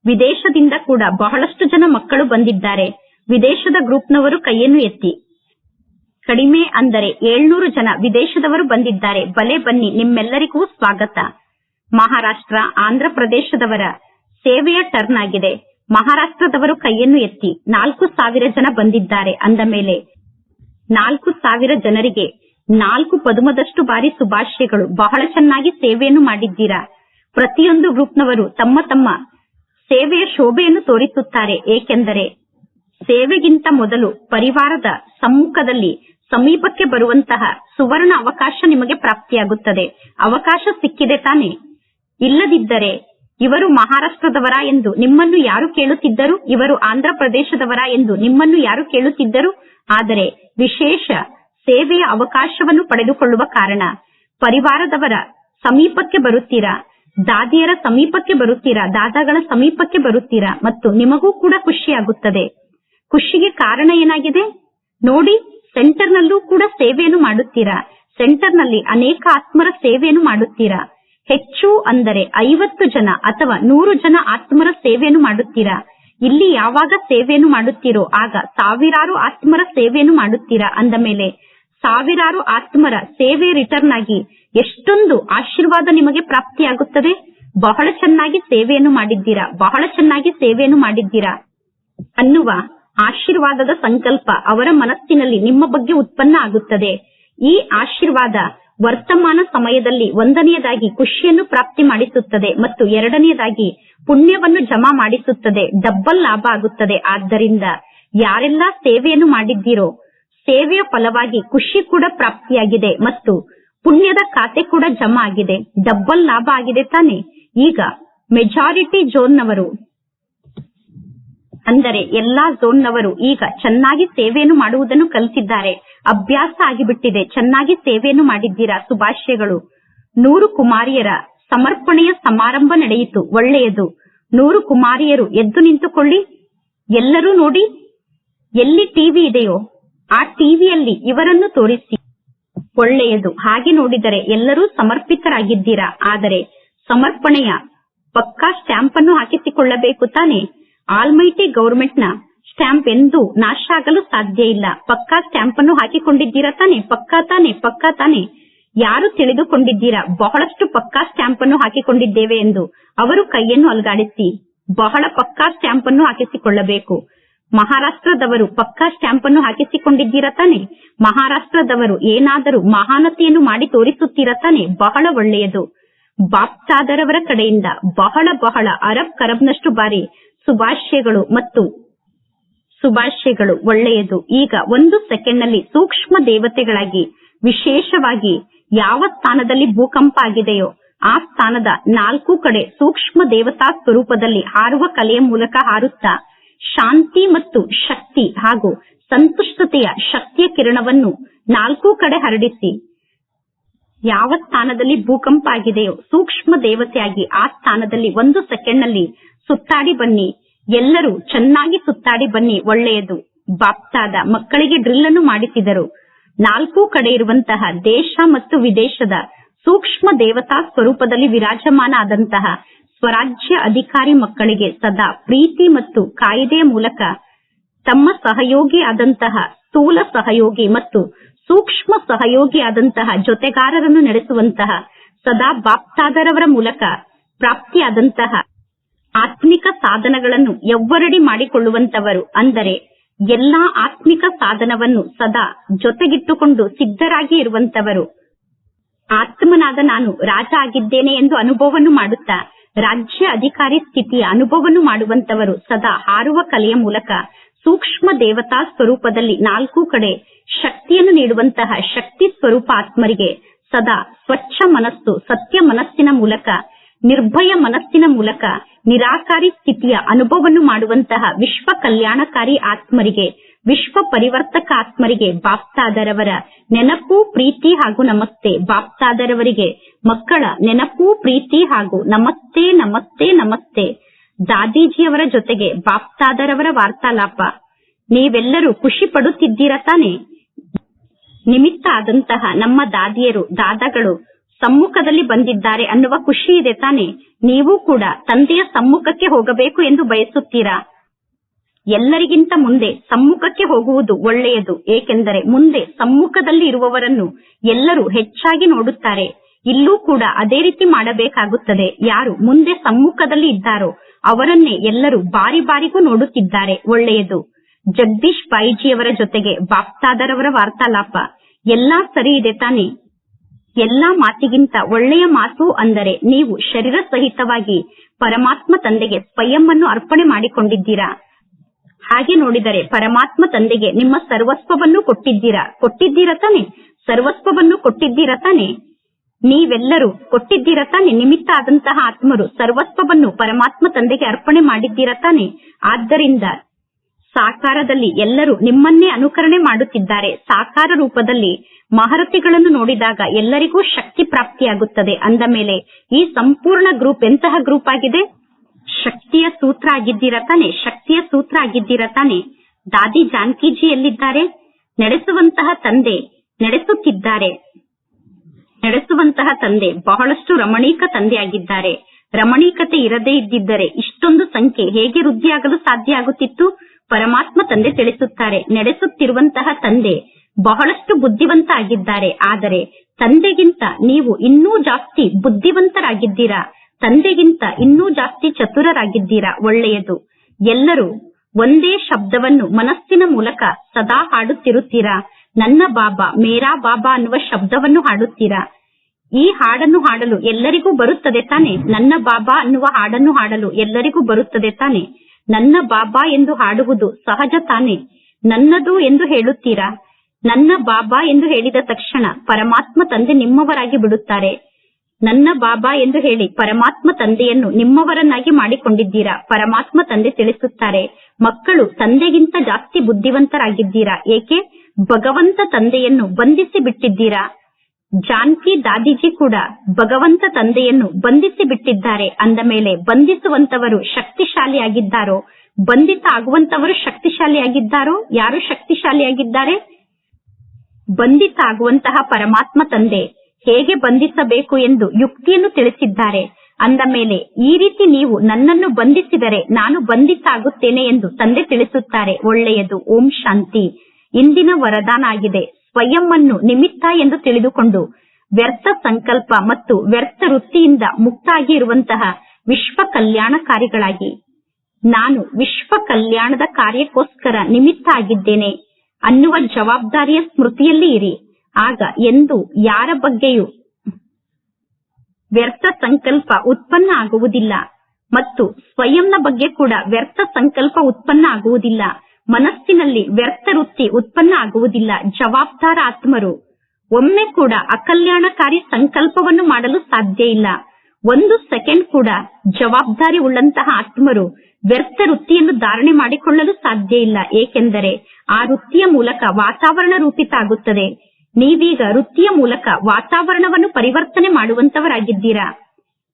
ವಿದೇಶದಿಂದ ಕೂಡ ಬಹಳಷ್ಟು ಜನ ಮಕ್ಕಳು ಬಂದಿದ್ದಾರೆ. ವಿದೇಶದ ಗ್ರೂಪ್ನವರು ಕೈಯನ್ನು ಎತ್ತಿ ಕಡಿಮೆ ಅಂದರೆ ಏಳ್ನೂರು ಜನ ವಿದೇಶದವರು ಬಂದಿದ್ದಾರೆ. ಬಲೆ ಬನ್ನಿ, ನಿಮ್ಮೆಲ್ಲರಿಗೂ ಸ್ವಾಗತ. ಮಹಾರಾಷ್ಟ್ರ, ಆಂಧ್ರ ಪ್ರದೇಶದವರ ಸೇವೆಯ ಟರ್ನ್ ಆಗಿದೆ. ಮಹಾರಾಷ್ಟ್ರದವರು ಕೈಯನ್ನು ಎತ್ತಿ ನಾಲ್ಕು ಸಾವಿರ ಜನ ಬಂದಿದ್ದಾರೆ. ಅಂದ ಮೇಲೆ ನಾಲ್ಕು ಸಾವಿರ ಜನರಿಗೆ ನಾಲ್ಕು ಪದುಮದಷ್ಟು ಬಾರಿ ಶುಭಾಶಯಗಳು. ಬಹಳ ಚೆನ್ನಾಗಿ ಸೇವೆಯನ್ನು ಮಾಡಿದ್ದೀರಾ? ಪ್ರತಿಯೊಂದು ಗ್ರೂಪ್ನವರು ತಮ್ಮ ತಮ್ಮ ಸೇವೆಯ ಶೋಭೆಯನ್ನು ತೋರಿಸುತ್ತಾರೆ. ಏಕೆಂದರೆ ಸೇವೆಗಿಂತ ಮೊದಲು ಪರಿವಾರದ ಸಮ್ಮುಖದಲ್ಲಿ ಸಮೀಪಕ್ಕೆ ಬರುವಂತಹ ಸುವರ್ಣ ಅವಕಾಶ ನಿಮಗೆ ಪ್ರಾಪ್ತಿಯಾಗುತ್ತದೆ. ಅವಕಾಶ ಸಿಕ್ಕಿದೆ ತಾನೆ. ಇಲ್ಲದಿದ್ದರೆ ಇವರು ಮಹಾರಾಷ್ಟ್ರದವರ ಎಂದು ನಿಮ್ಮನ್ನು ಯಾರು ಕೇಳುತ್ತಿದ್ದರು? ಇವರು ಆಂಧ್ರ ಪ್ರದೇಶದವರ ಎಂದು ನಿಮ್ಮನ್ನು ಯಾರು ಕೇಳುತ್ತಿದ್ದರು? ಆದರೆ ವಿಶೇಷ ಸೇವೆಯ ಅವಕಾಶವನ್ನು ಪಡೆದುಕೊಳ್ಳುವ ಕಾರಣ ಪರಿವಾರದವರ ಸಮೀಪಕ್ಕೆ ಬರುತ್ತೀರಾ? ದಾದಿಯರ ಸಮೀಪಕ್ಕೆ ಬರುತ್ತೀರಾ? ದಾದಾಗಳ ಸಮೀಪಕ್ಕೆ ಬರುತ್ತೀರಾ? ಮತ್ತು ನಿಮಗೂ ಕೂಡ ಖುಷಿಯಾಗುತ್ತದೆ. ಖುಷಿಗೆ ಕಾರಣ ಏನಾಗಿದೆ? ನೋಡಿ ಸೆಂಟರ್ನಲ್ಲೂ ಕೂಡ ಸೇವೆಯನ್ನು ಮಾಡುತ್ತೀರಾ? ಸೆಂಟರ್ನಲ್ಲಿ ಅನೇಕ ಆತ್ಮರ ಸೇವೆಯನ್ನು ಮಾಡುತ್ತೀರಾ? ಹೆಚ್ಚು ಅಂದರೆ ಐವತ್ತು ಜನ ಅಥವಾ ನೂರು ಜನ ಆತ್ಮರ ಸೇವೆಯನ್ನು ಮಾಡುತ್ತೀರಾ? ಇಲ್ಲಿ ಯಾವಾಗ ಸೇವೆಯನ್ನು ಮಾಡುತ್ತೀರೋ, ಆಗ ಸಾವಿರಾರು ಆತ್ಮರ ಸೇವೆಯನ್ನು ಮಾಡುತ್ತೀರಾ ಅಂದ ಮೇಲೆ ಸಾವಿರಾರು ಆತ್ಮರ ಸೇವೆ ರಿಟರ್ನ್ ಆಗಿ ಎಷ್ಟೊಂದು ಆಶೀರ್ವಾದ ನಿಮಗೆ ಪ್ರಾಪ್ತಿಯಾಗುತ್ತದೆ? ಬಹಳ ಚೆನ್ನಾಗಿ ಸೇವೆಯನ್ನು ಮಾಡಿದ್ದೀರಾ? ಬಹಳ ಚೆನ್ನಾಗಿ ಸೇವೆಯನ್ನು ಮಾಡಿದ್ದೀರಾ? ಅನ್ನುವ ಆಶೀರ್ವಾದದ ಸಂಕಲ್ಪ ಅವರ ಮನಸ್ಸಿನಲ್ಲಿ ನಿಮ್ಮ ಬಗ್ಗೆ ಉತ್ಪನ್ನ ಆಗುತ್ತದೆ. ಈ ಆಶೀರ್ವಾದ ವರ್ತಮಾನ ಸಮಯದಲ್ಲಿ ಒಂದನೆಯದಾಗಿ ಖುಷಿಯನ್ನು ಪ್ರಾಪ್ತಿ ಮಾಡಿಸುತ್ತದೆ ಮತ್ತು ಎರಡನೆಯದಾಗಿ ಪುಣ್ಯವನ್ನು ಜಮಾ ಮಾಡಿಸುತ್ತದೆ. ಡಬ್ಬಲ್ ಲಾಭ ಆಗುತ್ತದೆ. ಆದ್ದರಿಂದ ಯಾರೆಲ್ಲ ಸೇವೆಯನ್ನು ಮಾಡಿದ್ದೀರೋ, ಸೇವೆಯ ಫಲವಾಗಿ ಖುಷಿ ಕೂಡ ಪ್ರಾಪ್ತಿಯಾಗಿದೆ ಮತ್ತು ಪುಣ್ಯದ ಖಾತೆ ಕೂಡ ಜಮಾ ಆಗಿದೆ. ಡಬ್ಬಲ್ ಲಾಭ ಆಗಿದೆ ತಾನೆ? ಈಗ ಮೆಜಾರಿಟಿ ಝೋನ್ನವರು ಅಂದರೆ ಎಲ್ಲಾ ಝೋನ್ನವರು ಈಗ ಚೆನ್ನಾಗಿ ಸೇವೆಯನ್ನು ಮಾಡುವುದನ್ನು ಕಲಿತಿದ್ದಾರೆ. ಅಭ್ಯಾಸ ಆಗಿಬಿಟ್ಟಿದೆ. ಚೆನ್ನಾಗಿ ಸೇವೆಯನ್ನು ಮಾಡಿದ್ದೀರಾ ಶುಭಾಶಯಗಳು ನೂರು ಕುಮಾರಿಯರ ಸಮರ್ಪಣೆಯ ಸಮಾರಂಭ ನಡೆಯಿತು. ಒಳ್ಳೆಯದು. ನೂರು ಕುಮಾರಿಯರು ಎದ್ದು ನಿಂತುಕೊಳ್ಳಿ. ಎಲ್ಲರೂ ನೋಡಿ. ಎಲ್ಲಿ ಟಿವಿ ಇದೆಯೋ ಆ ಟಿವಿಯಲ್ಲಿ ಇವರನ್ನು ತೋರಿಸಿ. ಒಳ್ಳೆಯದು. ಹಾಗೆ ನೋಡಿದರೆ ಎಲ್ಲರೂ ಸಮರ್ಪಿತರಾಗಿದ್ದೀರಾ. ಆದರೆ ಸಮರ್ಪಣೆಯ ಪಕ್ಕಾ ಸ್ಟ್ಯಾಂಪ್ ಅನ್ನು ಹಾಕಿಸಿಕೊಳ್ಳಬೇಕು ತಾನೆ? ಆಲ್ಮೈಟಿ ಗವರ್ಮೆಂಟ್ನ ಸ್ಟ್ಯಾಂಪ್ ಎಂದು ನಾಶ ಆಗಲು ಸಾಧ್ಯ ಇಲ್ಲ. ಪಕ್ಕಾ ಸ್ಟ್ಯಾಂಪ್ ಅನ್ನು ಹಾಕಿಕೊಂಡಿದ್ದೀರಾ ತಾನೆ? ಪಕ್ಕಾ ತಾನೆ? ಪಕ್ಕಾ ತಾನೆ? ಯಾರು ತಿಳಿದುಕೊಂಡಿದ್ದೀರಾ? ಬಹಳಷ್ಟು ಪಕ್ಕಾ ಸ್ಟ್ಯಾಂಪ್ ಅನ್ನು ಹಾಕಿಕೊಂಡಿದ್ದೇವೆ ಎಂದು. ಅವರು ಕೈಯನ್ನು ಅಲ್ಗಾಡಿಸಿ. ಬಹಳ ಪಕ್ಕಾ ಸ್ಟ್ಯಾಂಪ್ ಅನ್ನು ಹಾಕಿಸಿಕೊಳ್ಳಬೇಕು. ಮಹಾರಾಷ್ಟ್ರದವರು ಪಕ್ಕಾ ಸ್ಟ್ಯಾಂಪ್ ಅನ್ನು ಹಾಕಿಸಿಕೊಂಡಿದ್ದೀರಾ ತಾನೆ? ಮಹಾರಾಷ್ಟ್ರದವರು ಏನಾದರೂ ಮಹಾನತೆಯನ್ನು ಮಾಡಿ ತೋರಿಸುತ್ತೀರಾ ತಾನೆ? ಬಹಳ ಒಳ್ಳೆಯದು. ಬಾಪ್ತಾದರವರ ಕಡೆಯಿಂದ ಬಹಳ ಬಹಳ ಅರಬ್ ಕರಬ್ನಷ್ಟು ಬಾರಿ ಶುಭಾಶಯಗಳು ಮತ್ತು ಶುಭಾಶಯಗಳು ಒಳ್ಳೆಯದು. ಈಗ ಒಂದು ಸೆಕೆಂಡ್ನಲ್ಲಿ ಸೂಕ್ಷ್ಮ ದೇವತೆಗಳಾಗಿ, ವಿಶೇಷವಾಗಿ ಯಾವ ಸ್ಥಾನದಲ್ಲಿ ಭೂಕಂಪ ಆಗಿದೆಯೋ, ಆ ಸ್ಥಾನದ ನಾಲ್ಕು ಕಡೆ ಸೂಕ್ಷ್ಮ ದೇವತಾ ಸ್ವರೂಪದಲ್ಲಿ ಹಾರುವ ಕಲೆಯ ಮೂಲಕ ಹಾರುತ್ತಾ, ಶಾಂತಿ ಮತ್ತು ಶಕ್ತಿ ಹಾಗೂ ಸಂತುಷ್ಟತೆಯ ಶಕ್ತಿಯ ಕಿರಣವನ್ನು ನಾಲ್ಕು ಕಡೆ ಹರಡಿಸಿ, ಯಾವ ಸ್ಥಾನದಲ್ಲಿ ಭೂಕಂಪ ಆಗಿದೆಯೋ, ಸೂಕ್ಷ್ಮ ದೇವತೆಯಾಗಿ ಆ ಸ್ಥಾನದಲ್ಲಿ ಒಂದು ಸೆಕೆಂಡ್ನಲ್ಲಿ ಸುತ್ತಾಡಿ ಬನ್ನಿ. ಎಲ್ಲರೂ ಚೆನ್ನಾಗಿ ಸುತ್ತಾಡಿ ಬನ್ನಿ, ಒಳ್ಳೆಯದು. ಬಾಪ್ತಾದ ಮಕ್ಕಳಿಗೆ ಡ್ರಿಲ್ ಅನ್ನು ಮಾಡಿಸಿದರು. ನಾಲ್ಕು ಕಡೆ ಇರುವಂತಹ ದೇಶ ಮತ್ತು ವಿದೇಶದ ಸೂಕ್ಷ್ಮ ದೇವತಾ ಸ್ವರೂಪದಲ್ಲಿ ವಿರಾಜಮಾನ ಆದಂತಹ ಸ್ವರಾಜ್ಯ ಅಧಿಕಾರಿ ಮಕ್ಕಳಿಗೆ ಸದಾ ಪ್ರೀತಿ ಮತ್ತು ಕಾಯ್ದೆಯ ಮೂಲಕ ತಮ್ಮ ಸಹಯೋಗಿ ಆದಂತಹ ಸ್ಥೂಲ ಸಹಯೋಗಿ ಮತ್ತು ಸೂಕ್ಷ್ಮ ಸಹಯೋಗಿ ಆದಂತಹ ಜೊತೆಗಾರರನ್ನು ನಡೆಸುವಂತಹ ಸದಾ ಬಾಪ್ತಾದರವರ ಮೂಲಕ ಪ್ರಾಪ್ತಿಯಾದಂತಹ ಆತ್ಮಿಕ ಸಾಧನಗಳನ್ನು ಎವ್ವರಡಿ ಮಾಡಿಕೊಳ್ಳುವಂತವರು ಅಂದರೆ ಎಲ್ಲಾ ಆತ್ಮಿಕ ಸಾಧನವನ್ನು ಸದಾ ಜೊತೆಗಿಟ್ಟುಕೊಂಡು ಸಿದ್ಧರಾಗಿ ಇರುವಂತವರು. ಆತ್ಮನಾದ ನಾನು ರಾಜ ಆಗಿದ್ದೇನೆ ಎಂದು ಅನುಭವವನ್ನು ಮಾಡುತ್ತಾ ರಾಜ್ಯ ಅಧಿಕಾರಿ ಸ್ಥಿತಿಯ ಅನುಭವವನ್ನು ಮಾಡುವಂತವರು ಸದಾ ಹಾರುವ ಕಲೆಯ ಮೂಲಕ ಸೂಕ್ಷ್ಮ ದೇವತಾ ಸ್ವರೂಪದಲ್ಲಿ ನಾಲ್ಕು ಕಡೆ ಶಕ್ತಿಯನ್ನು ನೀಡುವಂತಹ ಶಕ್ತಿ ಸ್ವರೂಪ ಆತ್ಮರಿಗೆ ಸದಾ ಸ್ವಚ್ಛ ಮನಸ್ಸು ಸತ್ಯ ಮನಸ್ಸಿನ ಮೂಲಕ ನಿರ್ಭಯ ಮನಸ್ಸಿನ ಮೂಲಕ ನಿರಾಕಾರಿ ಸ್ಥಿತಿಯ ಅನುಭವವನ್ನು ಮಾಡುವಂತಹ ವಿಶ್ವ ಕಲ್ಯಾಣಕಾರಿ ಆತ್ಮರಿಗೆ, ವಿಶ್ವ ಪರಿವರ್ತಕ ಆತ್ಮರಿಗೆ ಬಾಪ್ತಾದರವರ ನೆನಪು, ಪ್ರೀತಿ ಹಾಗೂ ನಮಸ್ತೆ. ಬಾಪ್ತಾದರವರಿಗೆ ಮಕ್ಕಳ ನೆನಪು, ಪ್ರೀತಿ ಹಾಗೂ ನಮಸ್ತೆ ನಮಸ್ತೆ ನಮಸ್ತೆ. ದಾದೀಜಿಯವರ ಜೊತೆಗೆ ಬಾಪ್ತಾದರವರ ವಾರ್ತಾಲಾಪ. ನೀವೆಲ್ಲರೂ ಖುಷಿ ಪಡುತ್ತಿದ್ದೀರ ತಾನೆ? ನಿಮಿತ್ತ ಆದಂತಹ ನಮ್ಮ ದಾದಿಯರು, ದಾದಾಗಳು ಸಮ್ಮುಖದಲ್ಲಿ ಬಂದಿದ್ದಾರೆ ಅನ್ನುವ ಖುಷಿ ಇದೆ ತಾನೆ. ನೀವು ಕೂಡ ತಂದೆಯ ಸಮ್ಮುಖಕ್ಕೆ ಹೋಗಬೇಕು ಎಂದು ಬಯಸುತ್ತೀರಾ? ಎಲ್ಲರಿಗಿಂತ ಮುಂದೆ ಸಮ್ಮುಖಕ್ಕೆ ಹೋಗುವುದು ಒಳ್ಳೆಯದು, ಏಕೆಂದರೆ ಮುಂದೆ ಸಮ್ಮುಖದಲ್ಲಿ ಇರುವವರನ್ನು ಎಲ್ಲರೂ ಹೆಚ್ಚಾಗಿ ನೋಡುತ್ತಾರೆ. ಇಲ್ಲೂ ಕೂಡ ಅದೇ ರೀತಿ ಮಾಡಬೇಕಾಗುತ್ತದೆ. ಯಾರು ಮುಂದೆ ಸಮ್ಮುಖದಲ್ಲಿ ಇದ್ದಾರೋ ಅವರನ್ನೇ ಎಲ್ಲರೂ ಬಾರಿ ಬಾರಿಗೂ ನೋಡುತ್ತಿದ್ದಾರೆ. ಒಳ್ಳೆಯದು. ಜಗದೀಶ್ ಬಾಯಿಜಿಯವರ ಜೊತೆಗೆ ಬಾಪ್ತಾದರವರ ವಾರ್ತಾಲಾಪ. ಎಲ್ಲಾ ಸರಿ ಇದೆ ತಾನೆ. ಎಲ್ಲಾ ಮಾತಿಗಿಂತ ಒಳ್ಳೆಯ ಮಾತು ಅಂದರೆ ನೀವು ಶರೀರ ಸಹಿತವಾಗಿ ಪರಮಾತ್ಮ ತಂದೆಗೆ ಸ್ವಯಂ ಅನ್ನು ಅರ್ಪಣೆ ಮಾಡಿಕೊಂಡಿದ್ದೀರಾ? ಹಾಗೆ ನೋಡಿದರೆ ಪರಮಾತ್ಮ ತಂದೆಗೆ ನಿಮ್ಮ ಸರ್ವಸ್ವವನ್ನು ಕೊಟ್ಟಿದ್ದೀರಾ? ಕೊಟ್ಟಿದ್ದೀರಾ ತಾನೆ? ಸರ್ವಸ್ವವನ್ನು ಕೊಟ್ಟಿದ್ದೀರಾ ತಾನೆ? ನೀವೆಲ್ಲರೂ ಕೊಟ್ಟಿದ್ದೀರಾ ತಾನೆ? ನಿಮಿತ್ತ ಆದಂತಹ ಆತ್ಮರು ಸರ್ವಸ್ವವನ್ನು ಪರಮಾತ್ಮ ತಂದೆಗೆ ಅರ್ಪಣೆ ಮಾಡಿದ್ದೀರಾ ತಾನೆ? ಆದ್ದರಿಂದ ಸಾಕಾರದಲ್ಲಿ ಎಲ್ಲರೂ ನಿಮ್ಮನ್ನೇ ಅನುಕರಣೆ ಮಾಡುತ್ತಿದ್ದಾರೆ. ಸಾಕಾರ ರೂಪದಲ್ಲಿ ಮಹರತಿಗಳನ್ನು ನೋಡಿದಾಗ ಎಲ್ಲರಿಗೂ ಶಕ್ತಿ ಪ್ರಾಪ್ತಿಯಾಗುತ್ತದೆ. ಅಂದ ಮೇಲೆ, ಈ ಸಂಪೂರ್ಣ ಗ್ರೂಪ್ ಎಂತಹ ಗ್ರೂಪ್ ಆಗಿದೆ? ಶಕ್ತಿಯ ಸೂತ್ರ ಆಗಿದ್ದೀರ ತಾನೆ? ಶಕ್ತಿಯ ಸೂತ್ರ ಆಗಿದ್ದೀರ ತಾನೆ? ದಾದಿ ಜಾನಕಿಜಿ ಎಲ್ಲಿದ್ದಾರೆ ನಡೆಸುವಂತಹ ತಂದೆ ನಡೆಸುತ್ತಿದ್ದಾರೆ. ನಡೆಸುವಂತಹ ತಂದೆ ಬಹಳಷ್ಟು ರಮಣೀಕ ತಂದೆಯಾಗಿದ್ದಾರೆ. ರಮಣೀಕತೆ ಇರದೇ ಇದ್ದಿದ್ದರೆ ಇಷ್ಟೊಂದು ಸಂಖ್ಯೆ ಹೇಗೆ ವೃದ್ಧಿಯಾಗಲು ಸಾಧ್ಯ ಆಗುತ್ತಿತ್ತು? ಪರಮಾತ್ಮ ತಂದೆ ತಿಳಿಸುತ್ತಾರೆ. ನಡೆಸುತ್ತಿರುವಂತಹ ತಂದೆ ಬಹಳಷ್ಟು ಬುದ್ಧಿವಂತ ಆಗಿದ್ದಾರೆ ಆದರೆ ತಂದೆಗಿಂತ ನೀವು ಇನ್ನೂ ಜಾಸ್ತಿ ಬುದ್ಧಿವಂತರಾಗಿದ್ದೀರಾ? ತಂದೆಗಿಂತ ಇನ್ನೂ ಜಾಸ್ತಿ ಚತುರರಾಗಿದ್ದೀರಾ? ಒಳ್ಳೆಯದು. ಎಲ್ಲರೂ ಒಂದೇ ಶಬ್ದವನ್ನು ಮನಸ್ಸಿನ ಮೂಲಕ ಸದಾ ಹಾಡುತ್ತಿರುತ್ತೀರಾ? ನನ್ನ ಬಾಬಾ, ಮೇರಾ ಬಾಬಾ ಅನ್ನುವ ಶಬ್ದವನ್ನು ಹಾಡುತ್ತೀರಾ? ಈ ಹಾಡನ್ನು ಹಾಡಲು ಎಲ್ಲರಿಗೂ ಬರುತ್ತದೆ ತಾನೆ? ನನ್ನ ಬಾಬಾ ಅನ್ನುವ ಹಾಡನ್ನು ಹಾಡಲು ಎಲ್ಲರಿಗೂ ಬರುತ್ತದೆ ತಾನೆ? ನನ್ನ ಬಾಬಾ ಎಂದು ಹಾಡುವುದು ಸಹಜ ತಾನೆ. ನನ್ನದು ಎಂದು ಹೇಳುತ್ತೀರಾ? ನನ್ನ ಬಾಬಾ ಎಂದು ಹೇಳಿದ ತಕ್ಷಣ ಪರಮಾತ್ಮ ತಂದೆ ನಿಮ್ಮವರಾಗಿ ಬಿಡುತ್ತಾರೆ. ನನ್ನ ಬಾಬಾ ಎಂದು ಹೇಳಿ ಪರಮಾತ್ಮ ತಂದೆಯನ್ನು ನಿಮ್ಮವರನ್ನಾಗಿ ಮಾಡಿಕೊಂಡಿದ್ದೀರಾ? ಪರಮಾತ್ಮ ತಂದೆ ತಿಳಿಸುತ್ತಾರೆ. ಮಕ್ಕಳು ತಂದೆಗಿಂತ ಜಾಸ್ತಿ ಬುದ್ಧಿವಂತರಾಗಿದ್ದೀರಾ? ಏಕೆ? ಭಗವಂತ ತಂದೆಯನ್ನು ಬಂಧಿಸಿ ಬಿಟ್ಟಿದ್ದೀರಾ? ಜಾನ್ಕಿ ದಾದಿಜಿ ಕೂಡ ಭಗವಂತ ತಂದೆಯನ್ನು ಬಂಧಿಸಿ ಬಿಟ್ಟಿದ್ದಾರೆ ಅಂದ ಮೇಲೆ ಬಂಧಿಸುವಂತವರು ಶಕ್ತಿಶಾಲಿಯಾಗಿದ್ದಾರೋ, ಬಂಧಿತ ಆಗುವಂತವರು ಶಕ್ತಿಶಾಲಿಯಾಗಿದ್ದಾರೋ, ಯಾರು ಶಕ್ತಿಶಾಲಿಯಾಗಿದ್ದಾರೆ? ಬಂಧಿತ ಆಗುವಂತಹ ಪರಮಾತ್ಮ ತಂದೆ ಹೇಗೆ ಬಂಧಿಸಬೇಕು ಎಂದು ಯುಕ್ತಿಯನ್ನು ತಿಳಿಸಿದ್ದಾರೆ ಅಂದ ಮೇಲೆ ಈ ರೀತಿ ನೀವು ನನ್ನನ್ನು ಬಂಧಿಸಿದರೆ ನಾನು ಬಂಧಿತ ಆಗುತ್ತೇನೆ ಎಂದು ತಂದೆ ತಿಳಿಸುತ್ತಾರೆ. ಒಳ್ಳೆಯದು. ಓಂ ಶಾಂತಿ. ಇಂದಿನ ವರದಾನ ಆಗಿದೆ. ಸ್ವಯಂ ಅನ್ನು ನಿಮಿತ್ತ ಎಂದು ತಿಳಿದುಕೊಂಡು ವ್ಯರ್ಥ ಸಂಕಲ್ಪ ಮತ್ತು ವ್ಯರ್ಥ ವೃತ್ತಿಯಿಂದ ಮುಕ್ತಾಗಿ ಇರುವಂತಹ ವಿಶ್ವ ಕಲ್ಯಾಣಕಾರಿಗಳಾಗಿ ನಾನು ವಿಶ್ವ ಕಲ್ಯಾಣದ ಕಾರ್ಯಕ್ಕೋಸ್ಕರ ನಿಮಿತ್ತ ಆಗಿದ್ದೇನೆ. ಅನ್ನುವ ಜವಾಬ್ದಾರಿಯ ಸ್ಮೃತಿಯಲ್ಲಿ ಇರಿ. ಆಗ ಎಂದು ಯಾರ ಬಗ್ಗೆಯೂ ವ್ಯರ್ಥ ಸಂಕಲ್ಪ ಉತ್ಪನ್ನ ಆಗುವುದಿಲ್ಲ ಮತ್ತು ಸ್ವಯಂನ ಬಗ್ಗೆ ಕೂಡ ವ್ಯರ್ಥ ಸಂಕಲ್ಪ ಉತ್ಪನ್ನ ಆಗುವುದಿಲ್ಲ. ಮನಸ್ಸಿನಲ್ಲಿ ವ್ಯರ್ಥ ವೃತ್ತಿ ಉತ್ಪನ್ನ ಆಗುವುದಿಲ್ಲ, ಜವಾಬ್ದಾರ ಆತ್ಮರು. ಒಮ್ಮೆ ಕೂಡ ಅಕಲ್ಯಾಣಕಾರಿ ಸಂಕಲ್ಪವನ್ನು ಮಾಡಲು ಸಾಧ್ಯ ಇಲ್ಲ. ಒಂದು ಸೆಕೆಂಡ್ ಕೂಡ ಜವಾಬ್ದಾರಿ ಉಳ್ಳಂತಹ ಆತ್ಮರು ವ್ಯರ್ಥ ವೃತ್ತಿಯನ್ನು ಧಾರಣೆ ಮಾಡಿಕೊಳ್ಳಲು ಸಾಧ್ಯ ಇಲ್ಲ. ಏಕೆಂದರೆ ಆ ವೃತ್ತಿಯ ಮೂಲಕ ವಾತಾವರಣ ರೂಪಿತ ಆಗುತ್ತದೆ. ನೀವೀಗ ವೃತ್ತಿಯ ಮೂಲಕ ವಾತಾವರಣವನ್ನು ಪರಿವರ್ತನೆ ಮಾಡುವಂತವರಾಗಿದ್ದೀರಾ?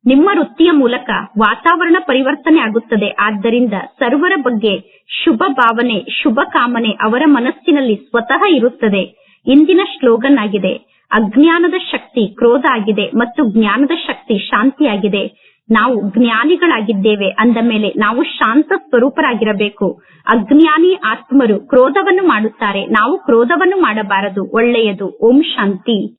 ನಿಮ್ಮ ವೃತ್ತಿಯ ಮೂಲಕ ವಾತಾವರಣ ಪರಿವರ್ತನೆ ಆಗುತ್ತದೆ. ಆದ್ದರಿಂದ ಸರ್ವರ ಬಗ್ಗೆ ಶುಭ ಭಾವನೆ, ಶುಭ ಕಾಮನೆ ಅವರ ಮನಸ್ಸಿನಲ್ಲಿ ಸ್ವತಃ ಇರುತ್ತದೆ. ಇಂದಿನ ಶ್ಲೋಗನ್ ಆಗಿದೆ, ಅಜ್ಞಾನದ ಶಕ್ತಿ ಕ್ರೋಧ ಆಗಿದೆ ಮತ್ತು ಜ್ಞಾನದ ಶಕ್ತಿ ಶಾಂತಿಯಾಗಿದೆ ನಾವು ಜ್ಞಾನಿಗಳಾಗಿದ್ದೇವೆ ಅಂದ ಮೇಲೆ ನಾವು ಶಾಂತ ಸ್ವರೂಪರಾಗಿರಬೇಕು. ಅಜ್ಞಾನಿ ಆತ್ಮರು ಕ್ರೋಧವನ್ನು ಮಾಡುತ್ತಾರೆ. ನಾವು ಕ್ರೋಧವನ್ನು ಮಾಡಬಾರದು, ಒಳ್ಳೆಯದು. ಓಂ ಶಾಂತಿ.